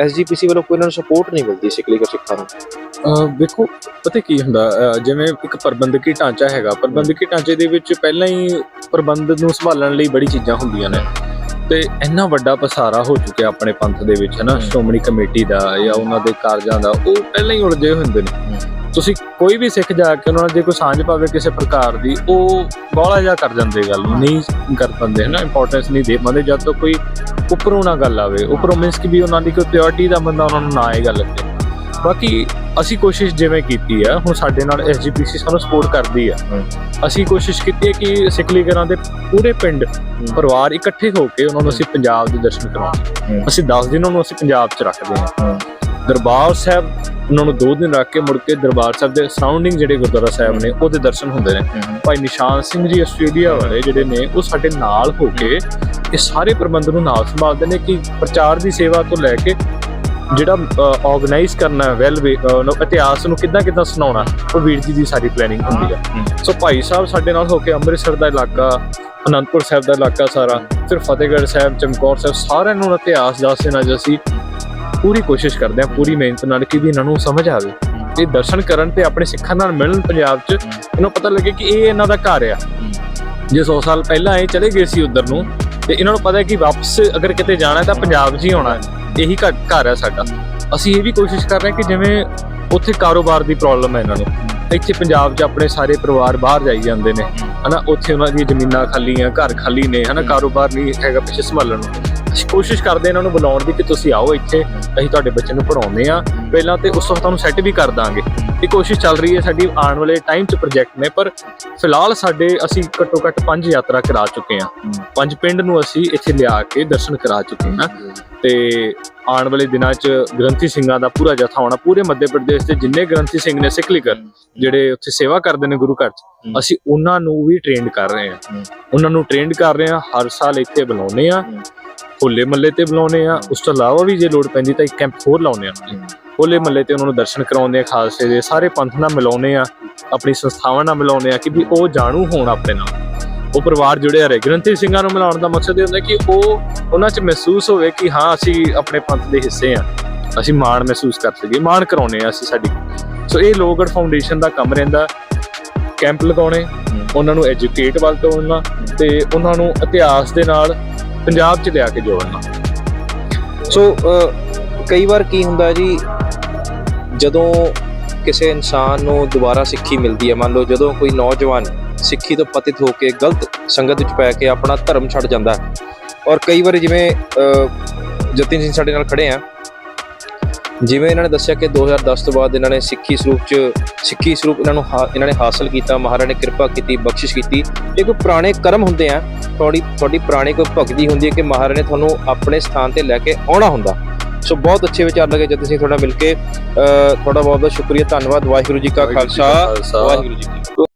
ਐਸਜੀਪੀਸੀ ਵੱਲੋਂ ਕੋਈ ਇਹਨਾਂ ਨੂੰ ਸਪੋਰਟ ਨਹੀਂ ਮਿਲਦੀ ਸਿੱਖਲੀਗੜ ਸਿੱਖਾਂ ਨੂੰ। ਵੇਖੋ ਪਤਾ ਕੀ ਹੁੰਦਾ ਜਿਵੇਂ ਇੱਕ ਪ੍ਰਬੰਧਕੀ ਢਾਂਚਾ ਹੈਗਾ ਪ੍ਰਬੰਧਕੀ ਢਾਂਚੇ ਦੇ ਵਿੱਚ ਪਹਿਲਾਂ ਹੀ ਪ੍ਰਬੰਧ ਨੂੰ ਸੰਭਾਲਣ ਲਈ ਬੜੀ ਚੀਜ਼ਾਂ ਹੁੰਦੀਆਂ ਨੇ। ਤੇ ਇੰਨਾ ਵੱਡਾ ਪਸਾਰਾ ਹੋ ਚੁੱਕਿਆ ਆਪਣੇ ਪੰਥ ਦੇ ਵਿੱਚ ਹਨਾ? ਸ਼੍ਰੋਮਣੀ ਕਮੇਟੀ ਦਾ ਜਾਂ ਉਹਨਾਂ ਦੇ ਕਾਰਜਾਂ ਦਾ ਉਹ ਪਹਿਲਾਂ ਹੀ ਉਲਝੇ ਹੁੰਦੇ ਨੇ। ਤੁਸੀਂ ਕੋਈ ਵੀ ਸਿੱਖ ਜਾ ਕੇ ਉਹਨਾਂ ਨਾਲ ਜੇ ਕੋਈ ਸਾਂਝ ਪਾਵੇ ਕਿਸੇ ਪ੍ਰਕਾਰ ਦੀ ਉਹ ਬੋਲਾ ਜਾ ਕਰ ਜਾਂਦੇ ਗੱਲ ਨੂੰ ਨਹੀਂ ਕਰ ਪਾਉਂਦੇ ਹਨਾ? ਇੰਪੋਰਟੈਂਸ ਨਹੀਂ ਦੇ ਪਾਉਂਦੇ ਜਦ ਤੱਕ ਕੋਈ ਉੱਪਰੋਂ ਨਾ ਗੱਲ ਆਵੇ ਉੱਪਰੋਂ ਮੀਨਸ ਕਿ ਵੀ ਉਹਨਾਂ ਦੀ ਕੋਈ ਪਿਓਰਿਟੀ ਦਾ ਬੰਦਾ ਉਹਨਾਂ ਨੂੰ ਨਾ ਇਹ ਗੱਲ ਲੱਗੇ ਬਾਕੀ ਅਸੀਂ ਕੋਸ਼ਿਸ਼ ਜਿਵੇਂ ਕੀਤੀ ਆ ਹੁਣ ਸਾਡੇ ਨਾਲ ਐਸਜੀਪੀਸੀ ਸਾਨੂੰ ਸਪੋਰਟ ਕਰਦੀ ਆ। ਅਸੀਂ ਕੋਸ਼ਿਸ਼ ਕੀਤੀ ਹੈ ਕਿ ਸਿੱਖ ਲੀਗਰਾਂ ਦੇ ਪੂਰੇ ਪਿੰਡ ਪਰਿਵਾਰ ਇਕੱਠੇ ਹੋ ਕੇ ਉਹਨਾਂ ਨੂੰ ਅਸੀਂ ਪੰਜਾਬ ਦੇ ਦਰਸ਼ਨ ਕਰਾਉਣੇ। ਹੂੰ। ਅਸੀਂ 10 ਦਿਨ ਉਹਨਾਂ ਨੂੰ ਅਸੀਂ ਪੰਜਾਬ 'ਚ ਰੱਖਦੇ ਹਾਂ। ਦਰਬਾਰ ਸਾਹਿਬ ਉਹਨਾਂ ਨੂੰ 2 ਦਿਨ ਰੱਖ ਕੇ ਮੁੜ ਕੇ ਦਰਬਾਰ ਸਾਹਿਬ ਦੇ ਸਰਾਊਂਡਿੰਗ ਜਿਹੜੇ ਗੁਰਦੁਆਰਾ ਸਾਹਿਬ ਨੇ ਉਹਦੇ ਦਰਸ਼ਨ ਹੁੰਦੇ ਨੇ। ਭਾਈ ਨਿਸ਼ਾਨ ਸਿੰਘ ਜੀ ਆਸਟ੍ਰੇਲੀਆ ਵਾਲੇ ਜਿਹੜੇ ਨੇ ਉਹ ਸਾਡੇ ਨਾਲ ਹੋ ਕੇ ਇਹ ਸਾਰੇ ਪ੍ਰਬੰਧ ਨੂੰ ਨਾਲ ਸੰਭਾਲਦੇ ਨੇ ਕਿ ਪ੍ਰਚਾਰ ਦੀ ਸੇਵਾ ਤੋਂ ਲੈ ਕੇ ਜਿਹੜਾ ਆਰਗੇਨਾਈਜ਼ ਕਰਨਾ ਵੈਲ ਇਤਿਹਾਸ ਨੂੰ ਕਿੱਦਾਂ ਕਿੱਦਾਂ ਸੁਣਾਉਣਾ ਉਹ ਵੀਰ ਜੀ ਦੀ ਸਾਰੀ ਪਲੈਨਿੰਗ ਹੁੰਦੀ ਆ। ਸੋ ਭਾਈ ਸਾਹਿਬ ਸਾਡੇ ਨਾਲ ਹੋ ਕੇ ਅੰਮ੍ਰਿਤਸਰ ਦਾ ਇਲਾਕਾ ਅਨੰਦਪੁਰ ਸਾਹਿਬ ਦਾ ਇਲਾਕਾ ਸਾਰਾ ਫਿਰ ਫਤਿਹਗੜ੍ਹ ਸਾਹਿਬ ਚਮਕੌਰ ਸਾਹਿਬ ਸਾਰਿਆਂ ਨੂੰ ਇਤਿਹਾਸ ਦੱਸਦੇ ਨਾਲ ਅਸੀਂ ਪੂਰੀ ਕੋਸ਼ਿਸ਼ ਕਰਦੇ ਹਾਂ, ਪੂਰੀ ਮਿਹਨਤ ਨਾਲ ਕਿ ਵੀ ਇਹਨਾਂ ਨੂੰ ਸਮਝ ਆਵੇ। ਤੇ ਦਰਸ਼ਨ ਕਰਨ ਤੇ ਆਪਣੇ ਸਿੱਖਾਂ ਨਾਲ ਮਿਲਣ ਪੰਜਾਬ 'ਚ, ਇਹਨਾਂ ਨੂੰ ਪਤਾ ਲੱਗੇ ਕਿ ਇਹ ਇਹਨਾਂ ਦਾ ਘਰ ਆ। ਜੇ 100 ਸਾਲ ਪਹਿਲਾਂ ਇਹ ਚਲੇ ਗਏ ਸੀ ਉਧਰ ਨੂੰ, ਤੇ ਇਹਨਾਂ ਨੂੰ ਪਤਾ ਹੈ ਕਿ ਵਾਪਸ ਅਗਰ ਕਿਤੇ ਜਾਣਾ ਤਾਂ ਪੰਜਾਬ 'ਚ ਹੀ ਆਉਣਾ ਹੈ। ਇਹੀ ਘਰ ਘਰ ਹੈ ਸਾਡਾ। ਅਸੀਂ ਇਹ ਵੀ ਕੋਸ਼ਿਸ਼ ਕਰ ਰਹੇ ਹਾਂ ਕਿ ਜਿਵੇਂ ਉੱਥੇ ਕਾਰੋਬਾਰ ਦੀ ਪ੍ਰੋਬਲਮ ਹੈ ਇਹਨਾਂ ਨੂੰ। ਇੱਥੇ ਪੰਜਾਬ 'ਚ ਆਪਣੇ ਸਾਰੇ ਪਰਿਵਾਰ ਬਾਹਰ ਜਾਈ ਜਾਂਦੇ ਨੇ। ਹਨਾ, ਉੱਥੇ ਉਹਨਾਂ ਦੀਆਂ ਜ਼ਮੀਨਾਂ ਖਾਲੀਆਂ ਘਰ ਖਾਲੀ ਨੇ, ਹਨਾ, ਕਾਰੋਬਾਰ ਨਹੀਂ ਹੈਗਾ ਪਿੱਛੇ ਸੰਭਾਲਣ ਨੂੰ। ਕੋਸ਼ਿਸ਼ ਕਰਦੇ ਇਹਨਾਂ ਨੂੰ ਬੁਲਾਉਣ ਦੀ ਕਿ ਤੁਸੀਂ ਆਓ ਇੱਥੇ ਅਸੀਂ ਤੁਹਾਡੇ ਬੱਚੇ ਨੂੰ ਪੜਾਉਂਦੇ ਆ ਪਹਿਲਾਂ ਤੇ ਉਸ ਤੋਂ ਤੁਹਾਨੂੰ ਸੈੱਟ ਵੀ ਕਰ ਦਾਂਗੇ। ਇਹ ਕੋਸ਼ਿਸ਼ ਚੱਲ ਰਹੀ ਹੈ ਸਾਡੀ ਆਉਣ ਵਾਲੇ ਟਾਈਮ 'ਚ ਪ੍ਰੋਜੈਕਟ ਨੇ ਪਰ ਫਿਲਹਾਲ ਸਾਡੇ ਅਸੀਂ ਘੱਟੋ ਘੱਟ ਪੰਜ ਯਾਤਰਾ ਕਰਾ ਚੁੱਕੇ ਹਾਂ। ਪੰਜ ਪਿੰਡ ਨੂੰ ਅਸੀਂ ਇੱਥੇ ਲਿਆ ਕੇ ਦਰਸ਼ਨ ਕਰਾ ਚੁੱਕੇ ਹਾਂ। ਤੇ ਆਉਣ ਵਾਲੇ ਦਿਨਾਂ 'ਚ ਗ੍ਰੰਥੀ ਸਿੰਘਾਂ ਦਾ ਪੂਰਾ ਜਥਾ ਆਉਣਾ ਪੂਰੇ ਮੱਧ ਪ੍ਰਦੇਸ਼ ਦੇ ਜਿੰਨੇ ਗ੍ਰੰਥੀ ਸਿੰਘ ਨੇ ਸਿੱਖ ਲੀਗਰ ਜਿਹੜੇ ਉੱਥੇ ਸੇਵਾ ਕਰਦੇ ਨੇ ਗੁਰੂ ਘਰ 'ਚ ਅਸੀਂ ਉਹਨਾਂ ਨੂੰ ਵੀ ਟ੍ਰੇਨਡ ਕਰ ਰਹੇ ਹਾਂ। ਉਹਨਾਂ ਨੂੰ ਟ੍ਰੇਨਡ ਕਰ ਰਹੇ ਹਾਂ ਹਰ ਸਾਲ ਇੱਥੇ ਬੁਲਾਉਂਦੇ ਆ ਹੋਲੇ ਮੱਲੇ ਤੇ ਬੁਲਾਉਂਦੇ ਆ ਉਸ ਤੋਂ ਇਲਾਵਾ ਵੀ ਜੇ ਲੋੜ ਪੈਂਦੀ ਤਾਂ ਇੱਕ ਕੈਂਪ ਹੋਰ ਲਾਉਂਦੇ ਆ ਹੋਲੇ ਮੱਲੇ ਤੇ ਉਹਨਾਂ ਨੂੰ ਦਰਸ਼ਨ ਕਰਾਉਂਦੇ ਆ ਖਾਲਸੇ ਦੇ। ਸਾਰੇ ਪੰਥ ਨਾਲ ਮਿਲਾਉਂਦੇ ਆ ਆਪਣੀ ਸੰਸਥਾਵਾਂ ਨਾਲ ਮਿਲਾਉਂਦੇ ਆ ਕਿ ਵੀ ਉਹ ਜਾਣੂ ਹੋਣ ਆਪਣੇ ਨਾਲ। ਉਹ ਪਰਿਵਾਰ ਜੁੜਿਆ ਰਹੇ। ਗ੍ਰੰਥੀ ਸਿੰਘਾਂ ਨੂੰ ਮਿਲਾਉਣ ਦਾ ਮਕਸਦ ਇਹ ਹੁੰਦਾ ਕਿ ਉਹ ਉਹਨਾਂ 'ਚ ਮਹਿਸੂਸ ਹੋਵੇ ਕਿ ਹਾਂ ਅਸੀਂ ਆਪਣੇ ਪੰਥ ਦੇ ਹਿੱਸੇ ਆ ਅਸੀਂ ਮਾਣ ਮਹਿਸੂਸ ਕਰ ਸਕੀਏ। ਮਾਣ ਕਰਾਉਨੇ ਆ ਅਸੀਂ ਸਾਡੀ। ਸੋ ਇਹ ਲੋਗੜ ਫਾਊਂਡੇਸ਼ਨ ਦਾ ਕੰਮ ਰਹਿੰਦਾ। ਕੈਂਪ ਲਗਾਉਣੇ ਉਹਨਾਂ ਨੂੰ ਐਜੂਕੇਟ ਵੱਲ ਤੋੜਨਾ ਤੇ ਉਹਨਾਂ ਨੂੰ ਇਤਿਹਾਸ ਦੇ ਨਾਲ ਪੰਜਾਬ 'ਚ ਲਿਆ ਕੇ ਜੋੜਨਾ ਸੋ ਕਈ ਵਾਰ ਕੀ ਹੁੰਦਾ ਜੀ ਜਦੋਂ ਕਿਸੇ ਇਨਸਾਨ ਨੂੰ ਦੁਬਾਰਾ ਸਿੱਖੀ ਮਿਲਦੀ ਹੈ ਮੰਨ ਲਓ ਜਦੋਂ ਕੋਈ ਨੌਜਵਾਨ ਸਿੱਖੀ ਤੋਂ ਪਤਿਤ ਹੋ ਕੇ ਗਲਤ ਸੰਗਤ ਵਿੱਚ ਪੈ ਕੇ ਆਪਣਾ ਧਰਮ ਛੱਡ ਜਾਂਦਾ ਹੈ ਔਰ ਕਈ ਵਾਰ ਜਿਵੇਂ ਅ, ਜਤਿਨ ਸਿੰਘ ਸਾਡੇ ਨਾਲ ਖੜੇ ਆ ਜਿਵੇਂ ਇਹਨਾਂ ਨੇ ਦੱਸਿਆ ਕਿ 2010 ਤੋਂ ਬਾਅਦ ਇਹਨਾਂ ਨੇ ਸਿੱਖੀ ਸਰੂਪ ਚ ਸਿੱਖੀ ਸਰੂਪ ਇਹਨਾਂ ਨੂੰ ਇਹਨਾਂ ਨੇ ਹਾਸਲ ਕੀਤਾ ਮਹਾਰਾਜ ਨੇ ਕਿਰਪਾ ਕੀਤੀ ਬਖਸ਼ਿਸ਼ ਕੀਤੀ। ਇਹ ਕੋਈ ਪੁਰਾਣੇ ਕਰਮ ਹੁੰਦੇ ਆ ਤੁਹਾਡੀ ਤੁਹਾਡੀ ਪੁਰਾਣੀ ਕੋਈ ਭਗਤੀ ਹੁੰਦੀ ਹੈ ਕਿ ਮਹਾਰਾਜ ਨੇ ਤੁਹਾਨੂੰ ਆਪਣੇ ਸਥਾਨ ਤੇ ਲੈ ਕੇ ਆਉਣਾ ਹੁੰਦਾ। ਸੋ ਬਹੁਤ ਅੱਛੇ ਵਿਚਾਰ ਲੱਗੇ ਜਦ ਤੁਸੀਂ ਤੁਹਾਡਾ ਮਿਲ ਕੇ ਤੁਹਾਡਾ ਬਹੁਤ ਬਹੁਤ ਸ਼ੁਕਰੀਆ ਧੰਨਵਾਦ ਵਾਹਿਗੁਰੂ ਜੀ ਕਾ ਖਾਲਸਾ ਵਾਹਿਗੁਰੂ ਜੀ ਕੀ